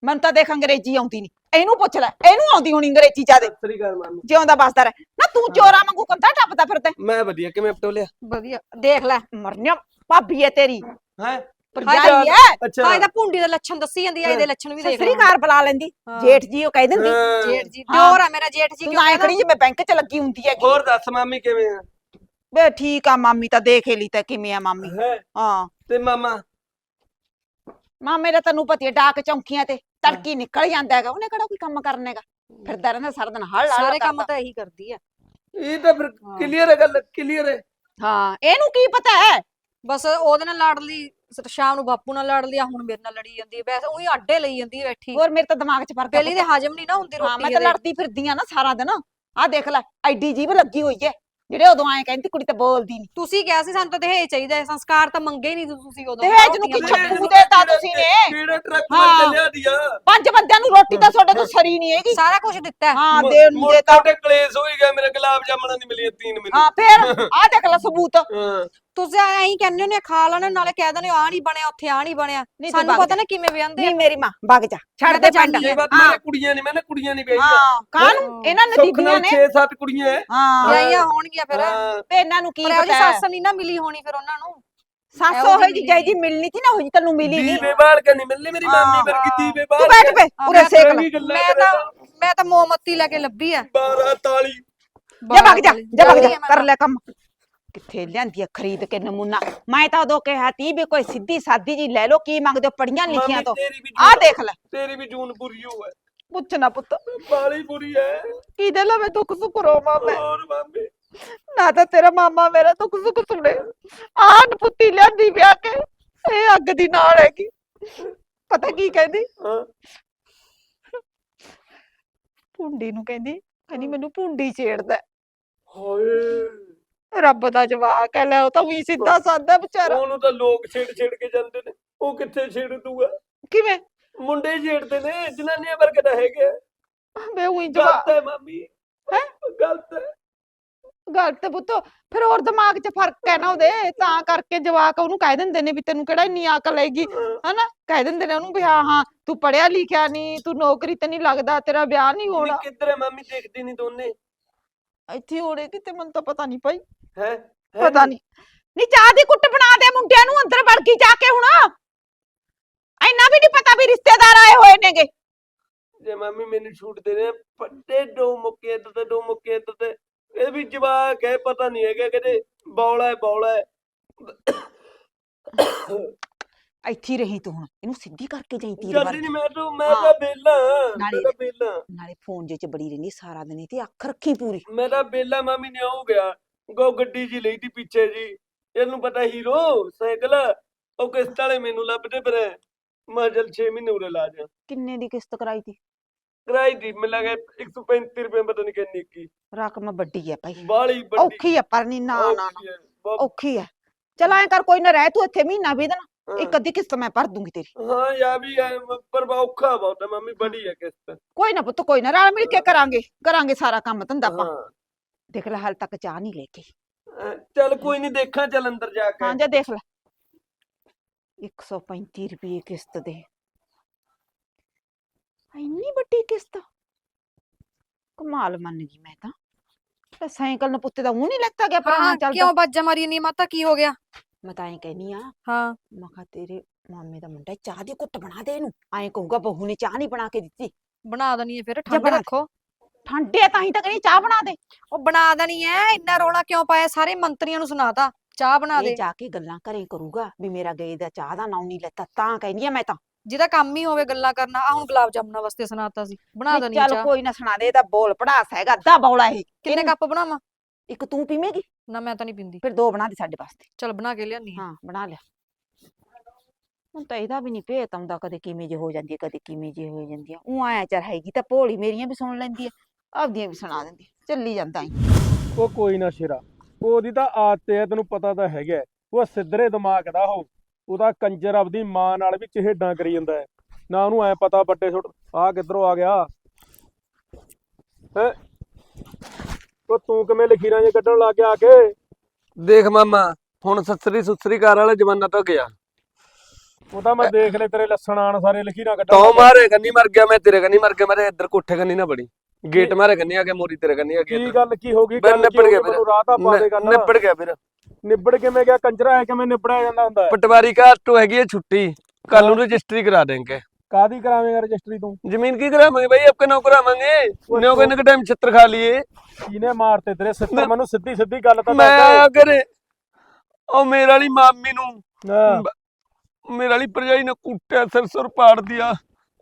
ਮੈਨੂੰ ਤਾਂ ਦੇਖ ਅੰਗਰੇਜ਼ੀ ਆਉਂਦੀ ਨਹੀਂ ਇਹਨੂੰ ਪੁੱਛ ਲੈ ਇਹਨੂੰ ਆਉਂਦੀ ਹੋਣੀ ਅੰਗਰੇਜ਼ੀ ਜਿਆਦੇ। ਸਤਿ ਸ੍ਰੀ ਅਕਾਲ ਮਾਮੀ। ਜਿਉਂਦਾ ਬਸਦਾ ਰਹਿ। ਨਾ ਤੂੰ ਚੋਰਾ ਵਾਂਗੂ ਕੰਧਾ ਟੱਪਦਾ ਫਿਰਦਾ। ਮੈਂ ਵਧੀਆ ਕਿਵੇਂ ਪਟੋਲਿਆ? ਵਧੀਆ। ਦੇਖ ਲੈ ਮਰਨਿਆ ਭਾਬੀ ਹੈ ਤੇਰੀ। ਹੈ? ਭਰਜਾਈ ਹੈ ਅੱਛਾ। ਹਾਂ ਇਹਦਾ ਭੁੰਡੀ ਦਾ ਲੱਛਣ ਦੱਸੀ ਜਾਂਦੀ ਆ ਇਹਦੇ ਲੱਛਣ ਵੀ ਦੇਖ ਸਸਰੀ। ਘਰ ਬੁਲਾ ਲੈਂਦੀ ਹਾਂ। ਜੇਠ ਜੀ ਉਹ ਕਹਿ ਦਿੰਦੀ। ਹਾਂ। ਜੇਠ ਜੀ। ਦਿਓਰ ਆ ਮੇਰਾ ਜੇਠ ਜੀ ਤੂੰ ਕਿਉਂ ਐ ਕਹਿੰਦਾ? ਖੜੀ ਜਿਵੇਂ ਬੈਂਕ 'ਚ ਲੱਗੀ ਹੁੰਦੀ ਹੈਗੀ। ਹੋਰ ਦੱਸ ਮਾਮੀ ਕਿਵੇਂ ਆ? ਵੇ ਠੀਕ ਆ ਮਾਮੀ ਤਾਂ ਦੇਖ ਹੀ ਲਈ ਤਾਂ ਕਿਵੇਂ ਆ ਮਾਮੀ। ਹੈ। ਹਾਂ। ਤੇ ਮਾਮਾ? ਮਾਮੇ ਦਾ ਤੈਨੂੰ ਪਤੀ ਡਾਕ ਚੌਂਕੀਆਂ ਤੇ ਤੜਕੀ ਨਿਕਲ ਜਾਂਦਾ ਹੈਗਾ ਉਹਨੇ ਕਿਹੜਾ ਕੋਈ ਕੰਮ ਕਰਨੇਗਾ ਫਿਰਦਾ ਰਹਿੰਦਾ ਸਾਰਾ ਦਿਨ ਹੜ ਲਾ ਸਾਰੇ ਕੰਮ ਤਾਂ ਇਹੀ ਕਰਦੀ ਆ। ਇਹ ਤਾਂ ਫਿਰ ਕਲੀਅਰ ਹੈ ਗੱਲ ਕਲੀਅਰ ਹੈ। ਹਾਂ। ਇਹਨੂੰ ਕੀ ਪਤਾ ਹੈ? ਬਸ ਉਹਦੇ ਨਾਲ ਲੜ ਲਈ ਸ਼ਾਮ ਨੂੰ ਬਾਪੂ ਨਾਲ ਲੜ ਲਿਆ ਹੁਣ ਮੇਰੇ ਨਾਲ ਲੜੀ ਜਾਂਦੀ ਹੈ। ਵੈਸੇ ਉਹੀ ਆਡੇ ਲਈ ਜਾਂਦੀ ਹੈ ਬੈਠੀ। ਹੋਰ ਮੇਰੇ ਤਾਂ ਦਿਮਾਗ 'ਚ ਫ਼ਰਕ ਪਹਿਲੀ ਦੇ ਹਜਮ ਨਹੀਂ ਨਾ ਹੁੰਦੀ ਹਾਂ ਰੋਟੀ ਮੈਂ ਤਾਂ। ਲੜਦੀ ਫਿਰਦੀ ਆ ਨਾ ਸਾਰਾ ਦਿਨ। ਆਹ ਦੇਖ ਲੈ ਐਡੀ ਜੀਭ ਲੱਗੀ ਹੋਈ ਹੈ। ਜਿਹੜੇ ਉਦੋਂ ਐਂ ਕਹਿੰਦੀ ਕੁੜੀ ਤਾਂ ਬੋਲਦੀ ਨਹੀਂ ਤੁਸੀਂ ਕਿਹਾ ਸੀ ਸਾਨੂੰ ਤਾਂ ਦਹੇਜ ਚਾਹੀਦਾ ਹੈ ਸੰਸਕਾਰ ਤਾਂ ਮੰਗੇ ਨਹੀਂ ਤੁਸੀਂ ਉਦੋਂ। ਦਹੇਜ ਨੂੰ ਕੀ ਛੱਪੂ। ਦੇਤਾ ਤੁਸੀਂ ਨੇ? ਕਿਹੜਾ ਟਰੱਕ। ਮਾਰ ਚੱਲਿਆ ਦੀਆ ਪੰਜ ਬੰਦਿਆਂ ਨੂੰ ਰੋਟੀ ਤਾਂ ਤੁਹਾਡੇ ਤੋਂ ਸਰੀ ਨਹੀਂ ਹੈਗੀ। ਸਾਰਾ ਕੁਝ ਦਿੱਤਾ ਹੈ। ਦੇ ਨੂੰ ਦੇਤਾ। ਮੋਟੇ ਕਲੇਸ਼ ਹੋਈ ਗਿਆ ਮੇਰੇ ਗੁਲਾਬ ਜਾਮਣਾ ਨਹੀਂ ਮਿਲੀਆਂ ਤੀਨ ਮੈਨੂੰ ਹਾਂ ਫੇਰ ਆਹ ਦੇਖ ਲੈ ਸਬੂਤ। ਤੁਸੀਂ ਐਂ ਕਹਿੰਦੇ ਹੋ ਨੇ ਖਾ ਲੈਣੇ ਨਾਲੇ ਕਹਿ ਦਿੰਦੇ ਹੋ ਆ ਨਹੀਂ ਬਣਿਆ ਉੱਥੇ ਆ ਨਹੀਂ ਬਣਿਆ। ਨਹੀਂ ਤੂੰ ਸਾਨੂੰ ਵਗ ਪਤਾ। ਨਾ ਕਿਵੇਂ ਵਿਆਹਦੇ ਨਹੀਂ ਮੇਰੀ ਮਾਂ ਵਗ ਜਾ। ਛੱਡ ਦੇ ਪਿੰਡ ਇਹ ਬਾਤ ਹਾਂ। ਮੇਰੇ ਕੁੜੀਆਂ ਨਹੀਂ ਮੈਂ ਨਾ ਕੁੜੀਆਂ ਨਹੀਂ ਵੇਚਦਾ ਹਾਂ ਕਾਹਨੂੰ? ਇਹਨਾਂ ਨੇ ਸੁੱਖ ਦੀਦੀਆਂ ਨਾਲ ਨੇ। 6-7 ਕੁੜੀਆਂ ਹੈ ਹਾਂ। ਵਿਆਹੀਆਂ ਹੋਣਗੀਆਂ ਫਿਰ। ਹਾਂ। ਤੇ ਇਹਨਾਂ ਨੂੰ ਕੀ ਪਰ ਪਤਾ ਸੱਸ ਨਹੀਂ ਨਾ ਮਿਲੀ ਹੋਣੀ ਫਿਰ ਉਹਨਾਂ ਨੂੰ। ਸੱਸ ਇਹੋ ਉਹ ਜਿਹੀ ਜੀ ਜਾਈ ਜੀ ਮਿਲਣੀ ਸੀ ਨਾ ਉਹ ਜੀ ਤੈਨੂੰ ਮਿਲੀ ਨਹੀਂ ਦੀਵੇ ਬਾਲ ਕੇ ਨਹੀਂ ਮਿਲਨੇ ਮੇਰੀ ਹਾਂ। ਮਾਮੀ ਵਰਗੀ ਦੀਵੇ ਬਾਲ ਤੂੰ ਬੈਠ ਪੇ ਉਰੇ ਮੈਂ ਸੇਕ ਲੈ। ਮੈਂ ਤਾਂ ਮੈਂ ਤਾਂ ਮੋਮਬੱਤੀ ਲੈ ਕੇ ਲੱਭੀ ਆ 12 ਤਾਲੀ। ਜਾ ਵਗ ਜਾ ਜਾ ਵਗ ਜਾ ਆ ਕਰ। ਲੈ ਕੰਮ ਕਿੱਥੇ ਲਿਆਂਦੀ ਆ ਖਰੀਦ ਕੇ ਨਮੂਨਾ? ਮੈਂ ਤਾਂ ਉਦੋਂ ਕਿਹਾ ਤੀ ਵੀ ਕੋਈ ਸਿੱਧੀ ਸਾਦੀ ਜੀ ਲੈ ਲਓ ਕੀ ਮੰਗਦੇ ਹੋ ਪੜੀਆਂ ਲਿਖੀਆਂ ਤੋਂ? ਤੇਰੀ ਵੀ ਆਹ ਜੂਨ- ਦੇਖ ਲੈ। ਤੇਰੀ ਵੀ ਜੂਨ ਪੂਰੀ ਹੋ ਹੈ ਪੁੱਛ ਨਾ ਪੁੱਤ। ਬਾਲੀ ਪੂਰੀ ਹੈ ਕਿਹਦੇ ਲਵੇ ਦੁੱਖ ਸੁੱਖ ਰੋਵਾਂ ਮੈਂ? ਹੋਰ ਮਾਮੀ। ਨਾ ਤਾਂ ਤੇਰਾ ਮਾਮਾ ਮੇਰਾ ਦੁੱਖ ਸੁੱਖ ਸੁਣੇ। ਆਨ ਪੁੱਤੀ ਲਿਆਂਦੀ ਵਿਆਹ ਕੇ ਇਹ ਅੱਗ ਦੀ ਨਾਲ ਹੈਗੀ। ਪਤਾ ਕੀ ਕਹਿੰਦੀ? ਹਾਂ। ਭੁੰਡੀ ਨੂੰ ਕਹਿੰਦੀ ਕਹਿੰਦੀ ਮੈਨੂੰ ਭੁੰਡੀ ਛੇੜਦਾ। ਹਾਏ। ਰੱਬ ਦਾ ਜਵਾਕ ਹੈ ਲੈ ਉਹ ਤਾਂ ਵੀ ਸਿੱਧਾ ਸਾਦਾ ਵਿਚਾਰਾ। ਉਹਨੂੰ ਤਾਂ ਲੋਕ ਛੇੜ ਛੇੜ ਕੇ ਜਾਂਦੇ ਨੇ। ਉਹ ਕਿੱਥੇ ਛੇੜ ਦੂਗਾ? ਕਿਵੇਂ? ਮੁੰਡੇ ਹੀ ਛੇੜਦੇ ਨੇ ਜਨਾਨੀਆਂ ਵਰਗੇ ਤਾਂ ਹੈਗੇ ਬੇ ਉਹੀ ਜਵਾਕ ਗਲਤ ਹੈ ਮਾਮੀ। ਹੈਂ? ਗਲਤ ਹੈ। ਗੱਲ ਤੇ ਪੁੱਤ। ਫਿਰ ਹੋਰ ਦਿਮਾਗ 'ਚ ਫ਼ਰਕ ਹੈ ਨਾ ਉਹਦੇ। ਤਾਂ ਕਰਕੇ ਜਵਾਕ ਉਹਨੂੰ ਕਹਿ ਦਿੰਦੇ ਨੇ ਵੀ ਤੈਨੂੰ ਕਿਹੜਾ ਇੰਨੀ ਅਕਲ ਹੈਗੀ। ਹਾਂ। ਹਨਾ? ਕਹਿ ਦਿੰਦੇ ਨੇ ਉਹਨੂੰ ਵੀ ਹਾਂ ਹਾਂ ਤੂੰ ਪੜਿਆ ਲਿਖਿਆ ਨਹੀਂ ਤੂੰ ਨੌਕਰੀ ਤੇ ਨਹੀਂ ਲੱਗਦਾ ਤੇਰਾ ਵਿਆਹ ਨਹੀਂ ਨੀ ਹੋਣਾ। ਕਿੱਧਰ ਹੈ ਮਾਮੀ ਦੇਖਦੀ ਨਹੀਂ ਦੋਨੇ। ਇੱਥੇ ਹੋੜੇ ਕਿਤੇ ਮੈਨੂੰ ਤਾਂ ਪਤਾ ਨਹੀਂ ਪਈ ਹੈ ਪਤਾ ਨਹੀਂ। ਨੀ ਚਾਹ ਦੀ ਕੁੱਟ ਬਣਾ ਦੇ ਮੁੰਡਿਆਂ ਨੂੰ ਅੰਦਰ ਵੜ ਕੇ ਜਾ ਕੇ ਹੁਣ। ਇੰਨਾ ਵੀ ਨਹੀਂ ਪਤਾ ਵੀ ਰਿਸ਼ਤੇਦਾਰ ਆਏ ਹੋਏ ਨੇਗੇ। ਜੇ ਮਾਮੀ ਮੈਨੂੰ ਛੂਟ ਦੇ ਰਹੇ ਪੱਟੇ ਦੋ ਮੁੱਕੇ ਤੇ ਦੋ ਮੁੱਕੇ ਤੇ। ਇਹ ਵੀ ਜਵਾਕ ਹੈ ਪਤਾ ਨਹੀਂ ਹੈਗਾ ਕਿਤੇ। ਬੌਲਾ ਹੈ ਬੌਲਾ ਹੈ। ਇੱਥੇ ਹੀ ਰਹੀ ਤੂੰ ਹੁਣ। ਇਹਨੂੰ ਸਿੱਧੀ ਕਰਕੇ ਜਾਈ ਤੀਰ ਜਾਂਦੀ ਵਰ ਨਹੀਂ ਮੈਂ ਤਾਂ ਮੈਂ ਹਾਂ। ਤਾਂ ਬੇਲਾ ਨਾਲੇ ਮੈਂ ਤਾਂ ਬੇਲਾ ਨਾਲੇ ਫੋਨ ਜੇ ਚ ਬੜੀ ਰਹਿੰਦੀ ਸਾਰਾ ਦਿਨ ਤੇ ਅੱਖ ਰੱਖੀ ਪੂਰੀ। ਮੈਂ ਤਾਂ ਬੇਲਾ ਮਾਮੀ ਨੇ ਆਉ ਗਿਆ। ਗੋ ਗੱਡੀ ਜੀ ਲਈ ਤੀ ਪਿੱਛੇ ਜੀ। ਇਹਨੂੰ ਪਤਾ ਹੀਰੋ ਸਾਈਕਲ ਉਹ ਕਿਸ਼ਤ ਵਾਲੇ ਮੈਨੂੰ ਲੱਭਦੇ ਪਰ ਮੈਂ ਜਲ 6 ਮਹੀਨੇ ਉਰੇ ਲਾ ਜਾ। ਕਿੰਨੇ ਦੀ ਕਿਸ਼ਤ ਕਰਾਈ ਤੀ? ਕਿਰਾਏ ਦੀ ਮੈਨੂੰ ਲੱਗਾ 135 ਰੁਪਏ ਪਤਾ ਨਹੀਂ ਕਿੰਨੀ ਕੀ। ਰਕਮ ਵੱਡੀ ਹੈ ਭਾਈ। ਬਾਲੀ ਵੱਡੀ। ਔਖੀ ਹੈ ਪਰ ਨਹੀਂ ਨਾ ਨਾ ਔਖੀ ਹੈ, ਚਲ ਐਂ ਕਰ ਕੋਈ ਨਾ ਰਹਿ ਤੂੰ ਇੱਥੇ ਮਹੀਨਾ ਵੀ ਹਾਂ। ਇੱਕ ਅੱਧੀ ਕਿਸ਼ਤ ਮੈਂ ਭਰ ਦੂੰਗੀ ਤੇਰੀ। ਹਾਂ ਯਾ ਵੀ ਮ- ਪਰ ਔਖਾ ਬਹੁਤ ਮੰਮੀ ਬੜੀ ਹੈ ਕਿਸ਼ਤ। ਕੋਈ ਨਾ ਪੁੱਤ ਕੋਈ ਨਾ ਰਲ ਮਿਲ ਕੇ ਕਰਾਂਗੇ। ਕਰਾਂਗੇ ਸਾਰਾ ਕੰਮ ਧੰਦਾ ਆਪਾਂ। ਦੇਖ ਲੈ ਹਾਲ ਤੱਕ ਚਾਹ ਨਹੀਂ ਲੈ ਕੇ। ਅਹ ਚੱਲ ਕੋਈ ਨਹੀਂ ਦੇਖਾਂ ਚੱਲ ਅੰਦਰ ਜਾ ਕੇ। ਹਾਂ ਜਾ ਦੇਖ ਲੈ। 135 ਰੁਪਏ ਕਿਸ਼ਤ ਦੇ। ਇੰਨੀ ਵੱਡੀ ਕਿਸ਼ਤ? ਕਮਾਲ ਮੰਨ ਗਈ ਮੈਂ ਤਾਂ। ਤੇ ਸਾਈਕਲ ਨੂੰ ਪੁੱਤੇ ਦਾ ਉਹ ਨਹੀਂ ਲੱਗਦਾ ਗਿਆ ਪੁਰਾਣਾ ਹਾਂ ਚੱਲਦਾ ਕਿਉਂ ਬਾਜਾ ਮਾਰੀ ਨਹੀਂ ਮਾਤਾ ਕੀ ਹੋ ਗਿਆ? ਮੈਂ ਤਾਂ ਐਂ ਕਹਿਨੀ ਆ ਹਾਂ। ਮੈਂ ਕਿਹਾ ਤੇਰੇ ਮਾਮੇ ਦਾ ਮੁੰਡਾ ਚਾਹ ਦੀ ਘੁੱਟ ਬਣਾ ਦੇ ਇਹਨੂੰ। ਐਂ ਕਹੂਗਾ ਬਹੂ ਨੇ ਚਾਹ ਨਹੀਂ ਬਣਾ ਕੇ ਦਿੱਤੀ। ਬਣਾ ਦਣੀ ਹੈ ਫਿਰ ਠੰਡ ਬਣਾ ਦੇ। ਰੱਖੋ। ਠੰਡੇ ਆ ਤਾਂ ਹੀ ਤਾਂ ਕਹਿੰਦੀ ਚਾਹ ਬਣਾ ਦੇ। ਉਹ ਬਣਾ ਦਣੀ ਐ ਇੰਨਾ ਰੋਲਾ ਕਿਉਂ ਪਾਇਆ? ਸਾਰੇ ਮੰਤਰੀਆਂ ਨੂੰ ਸੁਣਾਤਾ ਚਾਹ ਬਣਾ ਦੇ। ਇਹ ਜਾ ਕੇ ਗੱਲਾਂ ਘਰੇ ਕਰੂਗਾ ਵੀ ਮੇਰਾ ਗਏ ਦਾ ਚਾਹ ਦਾ ਨਾਂ ਨਹੀਂ ਲੈਤਾ ਤਾਂ ਕਹਿੰਦੀ ਆ ਮੈਂ ਤਾਂ। ਜਿਹਦਾ ਕੰਮ ਹੀ ਹੋਵੇ ਗੱਲਾਂ ਕਰਨਾ ਆ ਹੁਣ ਗੁਲਾਬ ਜਾਮਣਾ ਵਾਸਤੇ ਸੁਣਾਤਾ ਸੀ। ਬਣਾ ਦਣੀ ਚੱਲ ਚਾਹ। ਕੋਈ ਨਾ ਸੁਣਾ ਦੇ ਇਹਦਾ ਬੋਲ ਪੜਾਸ ਹੈਗਾ ਅੱਧਾ ਬੌਲਾ ਇਹ। ਕਿੰਨੇ ਕੱਪ ਬਣਾਵਾਂ? ਇੱਕ ਤੂੰ ਪੀਵੇਂਗੀ? ਨਾ ਮੈਂ ਤਾਂ ਨਹੀਂ ਪੀਂਦੀ। ਫਿਰ ਦੋ ਬਣਾ ਦੇ ਸਾਡੇ ਵਾਸਤੇ। ਚਲ ਬਣਾ ਕੇ ਲਿਆਨੀ ਆ। ਹਾਂ ਬਣਾ ਲਿਆ। ਹੁਣ ਤਾਂ ਇਹਦਾ ਵੀ ਨਹੀਂ ਭੇਤ ਆਉਂਦਾ ਕਦੇ ਕਿਵੇਂ ਜੇ ਹੋ ਜਾਂਦੀ ਹੈ ਕਦੇ ਕਿਵੇਂ ਜੇ ਹੋ ਜਾਂਦੀ ਹੈ ਉਹ ਆਇਆ ਚਰ ਹੈਗੀ ਤਾਂ ਭੋਲੀ ਮੇਰੀਆਂ ਵੀ ਸੁਣ ਲੈਂਦੀ ਹੈ ਆਪਦੀਆਂ ਵੀ ਸੁਣਾ ਦਿੰਦੀ ਹੈ। ਚੱਲੀ ਜਾਂਦਾ ਈ ਉਹ ਕੋਈ ਨਾ ਸ਼ੇਰਾ ਉਹਦੀ ਤਾਂ ਆਦਤ ਹੈ ਤੈਨੂੰ ਪਤਾ ਤਾਂ ਹੈਗਾ ਹੈ। ਉਹ ਸਿੱਧਰੇ ਦਿਮਾਗ ਦਾ ਉਹ ਉਹਦਾ ਕੰਜਰ ਆਪਦੀ ਮਾਂ ਨਾਲ ਵੀ ਚਿਹੜਾਂ ਕਰੀ ਜਾਂਦਾ ਹੈ ਨਾ ਉਹਨੂੰ ਐ ਪਤਾ ਵੱਡੇ ਛੋਟ ਆ ਕਿੱਧਰੋਂ ਆ ਗਿਆ ਹੈ ਉਹ ਤੂੰ ਕਿਵੇਂ ਲਖੀਰਾਂ ਜੇ ਕੱਢਣ ਲੱਗ ਗਿਆ ਆ ਕੇ ਦੇਖ ਮਾਮਾ ਹੁਣ ਸੱਸਰੀ ਸੁਸਰੀ ਘਰ ਵਾਲਾ ਜ਼ਮਾਨਾ ਤਾਂ ਗਿਆ ਉਹ ਤਾਂ ਮੈਂ ਦੇਖ ਲੈ ਤੇਰੇ ਲੱਛਣ ਆਣ ਸਾਰੇ ਲਖੀਰਾਂ ਕੱਢਣ ਤੋ ਲੱਗ ਗਿਆ। ਮਾਰੇ ਕੰਨੀ ਮਰ ਗਿਆ ਮੈਂ ਤੇਰੇ ਕੰਨੀ ਮਰ ਗਿਆ ਮੇਰੇ ਇੱਧਰ ਕੋਠੇ ਕੰਨੀ ਨਾ ਬੜੀ ਗੇਟ ਮਾਰੇ ਕੰਨੇ ਆ ਮੋਰੀ ਤੇਰੇ ਕੰਨੇ ਆ ਕੀ ਗੱਲ ਕੀ ਹੋ ਗਈ? ਗੱਲ ਨਿਬੜ ਗਿਆ ਫਿਰ। ਰਾਤ ਆ ਪਾਦੇ ਗੱਲ। ਨਿਬੜ ਗਿਆ ਫਿਰ। ਨਿਬੜ ਕਿਵੇਂ ਗਿਆ? ਕੰਜਰਾ ਹੈ ਕਿਵੇਂ ਨਿਬੜਿਆ ਜਾਂਦਾ ਹੁੰਦਾ? ਹੈ ਪਟਵਾਰੀ ਘਰ ਤੋਂ ਹੈਗੀ ਛੁੱਟੀ। ਕੱਲ ਨੂੰ ਰਜਿਸਟਰੀ ਕਰਾ ਦੇਂਗੇ ਕਾਦੀ ਕਰਾਵੇਂਗਾ ਰਜਿਸਟਰੀ ਤੂੰ? ਜ਼ਮੀਨ ਕੀ ਕਰਾਵਾਂਗੇ ਭਾਈ ਆਪਕੇ ਨੌ ਕਰਾਵਾਂਗੇ ਨੌ ਕੋਈ ਨਿਕ ਟਾਈਮ ਛਿੱਤਰ ਖਾ ਲਈਏ। ਕੀਨੇ ਮਾਰਤੇ ਤੇਰੇ ਸਿੱਧੇ ਮੈਨੂੰ ਸਿੱਧੀ ਸਿੱਧੀ ਗੱਲ ਤਾਂ ਮੈਂ ਅਗਰ ਉਹ ਮੇਰੇ ਵਾਲੀ ਮਾਮੀ ਨੂੰ ਮੇਰੇ ਵਾਲੀ ਪਰਜਾਈ ਨੇ ਕੁੱਟਿਆ ਸਿਰ ਸੁਰ ਪਾੜ ਦਿਆ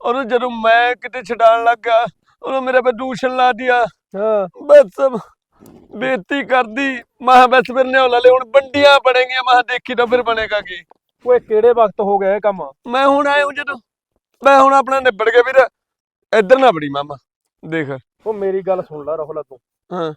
ਔਰ ਜਦੋਂ ਮੈਂ ਕਿਤੇ ਛਡਾਣ ਲੱਗਾ ਉਹਨੇ ਮੇਰੇ पे ਦੂਸ਼ਣ ਲਾ ਦਿਆ। ਹਾਂ। ਬਸ ਬੇਇੱਜ਼ਤੀ ਕਰਦੀ। ਮਾਂ ਬਸ ਫਿਰ ਨੇ ਲੈ ਹੁਣ ਬੰਡੀਆਂ ਬਣੇਗੀਆਂ। ਮਾਂ ਦੇਖੀ ਤਾਂ ਫਿਰ ਬਣੇਗਾ ਕੀ। ਓਏ ਕਿਹੜੇ ਵਕਤ ਹੋ ਗਿਆ ਇਹ ਕੰਮ? ਮੈਂ ਹੁਣ ਆਇਆ ਹੂੰ ਜਦੋਂ। ਮੈਂ ਹੁਣ ਆਪਣਾ ਨਿਬੜ ਗਿਆ ਵੀਰ। ਇੱਧਰ ਨਾ ਬੜੀ ਮਾਮਾ। ਦੇਖ। ਉਹ ਮੇਰੀ ਗੱਲ ਸੁਣ ਲੈ ਰੋਹਲਾ ਤੂੰ। ਹਾਂ।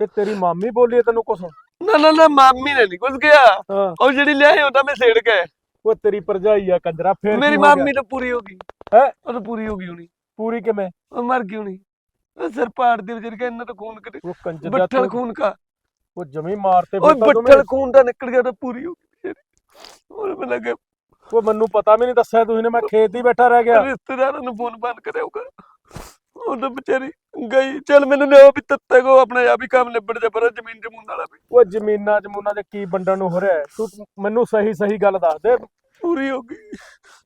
ਤੇ ਤੇਰੀ ਮਾਮੀ ਬੋਲੀ ਤੈਨੂੰ ਕੁਛ? ਨਾ ਨਾ ਨਾ ਮਾਮੀ ਨੇ ਨਹੀਂ ਕੁਝ ਗਿਆ ਹਾਂ। ਉਹ ਜਿਹੜੀ ਲਿਆਏ ਉਹ ਤਾਂ ਮੈਂ ਸੇੜ ਕੇ ਉਹ ਤੇਰੀ ਭਰਜਾਈ ਆ ਕੰਜਰਾ ਫੇਰ ਮੇਰੀ? ਮਾਮੀ ਤਾਂ ਪੂਰੀ ਹੋ ਗਈ। ਹੈਂ? ਉਹ ਤਾਂ ਪੂਰੀ ਹੋ ਗਈ ਹੋਣੀ। ਪੂਰੀ ਕਿਵੇਂ? ਉਹ ਮਰ ਗਈ ਹੋਣੀ। ਉਹ ਸਿਰ ਪਾੜ ਦੇ ਵਿਚਾਰੀ ਕਾ ਇੰਨਾ ਤਾਂ ਖੂਨ ਕਰੇ ਉਹ ਕੰਜਰ ਦਾ ਬੱਠਲ ਖੂਨ ਕਾ ਉਹ ਜਮੀ ਮਾਰਤੇ ਉਹ ਬੱਠਲ ਖੂਨ ਦਾ ਨਿਕਲ ਗਿਆ ਤਾਂ ਪੂਰੀ ਹੋ ਗਈ ਉਹ ਮੈਂ ਲੱਗੇ ਉਹ ਮੈਨੂੰ ਪਤਾ ਵੀ ਨਹੀਂ ਦੱਸਿਆ ਤੁਸੀਂ ਨੇ ਮੈਂ ਖੇਤ ਹੀ ਬੈਠਾ ਰਹਿ ਗਿਆ। ਰਿਸ਼ਤੇਦਾਰਾਂ ਨੂੰ ਫੋਨ ਬੰਦ ਕਰਿਆ ਹੋਗਾ ਉਹ ਤਾਂ ਵਿਚਾਰੀ ਗਈ। ਚੱਲ ਮੈਨੂੰ ਲਿਆਓ ਵੀ ਤੱਤੇ ਕੋ ਆਪਣੇ ਆਪ ਹੀ ਕੰਮ ਨਿਬੜ ਜਾ ਪਰ ਜ਼ਮੀਨ ਜਮੂਨ ਵਾਲਾ ਵੀ। ਉਹ ਜ਼ਮੀਨਾਂ ਜਮੂਨਾਂ ਦੇ ਕੀ ਵੰਡਣ ਨੂੰ ਹੋ ਰਿਹਾ? ਤੂੰ ਮੈਨੂੰ ਸਹੀ ਸਹੀ ਗੱਲ ਦੱਸ ਦੇ। ਪੂਰੀ ਹੋ ਗਈ।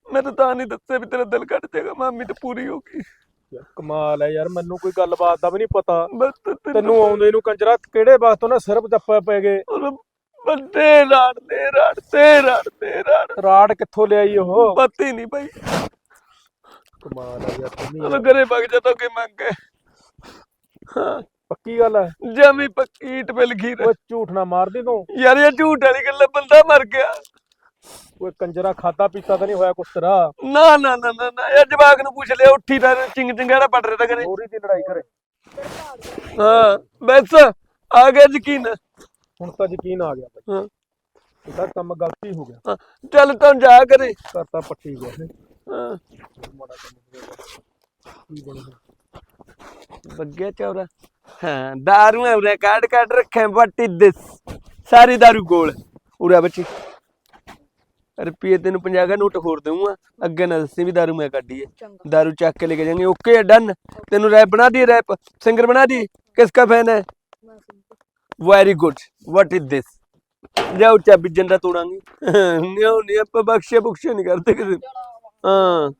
ਮੈਂ ਤਾਂ ਤਾਂ ਨਹੀਂ ਦੱਸਿਆ ਵੀ ਤੇਰਾ ਦਿਲ ਕੱਟ ਜਾਏਗਾ ਮਾਮੀ ਤਾਂ ਪੂਰੀ ਹੋ ਗਈ। ਯਾਰ ਕਮਾਲ ਹੈ ਯਾਰ ਮੈਨੂੰ ਕੋਈ ਗੱਲਬਾਤ ਦਾ ਵੀ ਨਹੀਂ ਪਤਾ। ਬਸ ਤੈਨੂੰ ਆਉਂਦੇ ਨੂੰ ਕੰਜਰਾ ਕਿਹੜੇ ਵਕਤ ਉਹਨੇ ਸਿਰਫ ਚੱਪੇ ਪੈ ਗਏ? ਉਹ ਬੰਦੇ ਰਾੜ ਦੇ ਰਾੜ ਤੇ ਰਾੜ ਰਾੜ। ਕਿੱਥੋਂ ਲਿਆਈ ਉਹ? ਪਤੀ ਨਹੀਂ ਭਾਈ ਕਮਾਲ ਹੈ ਯਾਰ ਤੂੰ ਵੀ ਘਰੇ ਵਗ ਜਾ ਤਾਂ ਕਿ ਮੰਗ ਕੇ। ਹਾਂ। ਪੱਕੀ ਗੱਲ ਹੈ? ਜਮੀ ਪੱਕੀ ਇਟ ਬਿਲ ਖੀਰ ਓਏ ਝੂਠ ਨਾ ਮਾਰਦੀ ਤੂੰ। ਯਾਰ ਇਹ ਝੂਠ ਵਾਲੀ ਗੱਲ ਹੈ, ਬੰਦਾ ਮਰ ਗਿਆ। ਓਏ ਕੰਜਰਾ ਖਾਦਾ ਪੀਤਾ ਤਾਂ ਨਹੀਂ ਹੋਇਆ ਕੁਛ ਤੇਰਾ। ਨਾ ਨਾ ਨਾ ਨਾ ਨਾ ਇਹ ਜਵਾਕ ਨੂੰ ਪੁੱਛ ਲਿਆ ਉੱਠੀ ਤਾਂ ਚਿੰਗ ਚਿੰਗਾੜਾ ਪੜ ਰਿਹਾ ਤਾਂ ਕਰੇ। ਹੋਰੀ ਦੀ ਲੜਾਈ ਕਰੇ। ਹਾਂ ਬਸ ਆ ਗਿਆ ਯਕੀਨ। ਹੁਣ ਤਾਂ ਯਕੀਨ ਆ ਗਿਆ ਬਾਈ। ਹਾਂ। ਇਹਦਾ ਕੰਮ ਗਲਤੀ ਹੋ ਗਿਆ। ਚੱਲ ਤੂੰ ਜਾ ਕਰੇ। ਕਰਤਾ ਪੱਟੀ ਗਿਆ ਹਾਂ। ਮਾੜਾ ਕੰਮ ਹੋ ਗਿਆ। ਕੀ ਬਣੂਗਾ ਬੱਗਿਆ ਚੌਰਾ। ਹਾਂ ਦਾਰੂ ਹੈ ਉਰੇ ਕਾਟ ਕਾਟ ਰੱਖੇ ਇਜ਼ ਦਿਸ। ਸਾਰੀ ਦਾਰੂ ਗੋਲ। ਉਰੇ ਬੱਚੀ। ਰੁਪਏ ਤੈਨੂੰ 50 ਦਾ ਨੋਟ ਹੋਰ ਦੇਵਾਂ ਅੱਗੇ ਨਾਲ ਦੱਸੀ ਵੀ ਦਾਰੂ ਮੈਂ ਕੱਢੀ ਹੈ ਚੰਗਾ। ਚੱਕ ਕੇ ਲੈ ਕੇ ਜਾਵਾਂਗੇ ਓਕੇ ਡਨ ਤੈਨੂੰ ਰੈਪ ਬਣਾ ਦੀ ਰੈਪ ਸਿੰਗਰ ਬਣਾ ਦੀ ਕਿਸ ਦਾ ਫੈਨ ਹੈ? Very good what is this ਜਾਓ ਚਾਬੀ ਜੰਡਾ ਤੋੜਾਂਗੇ। ਨਿਓ ਨਿਓ ਆਪਾਂ ਬਖਸ਼ੇ ਬੁਖਸ਼ੇ ਨਹੀਂ ਕਰਦੇ ਕਿਸੇ ਹਾਂ।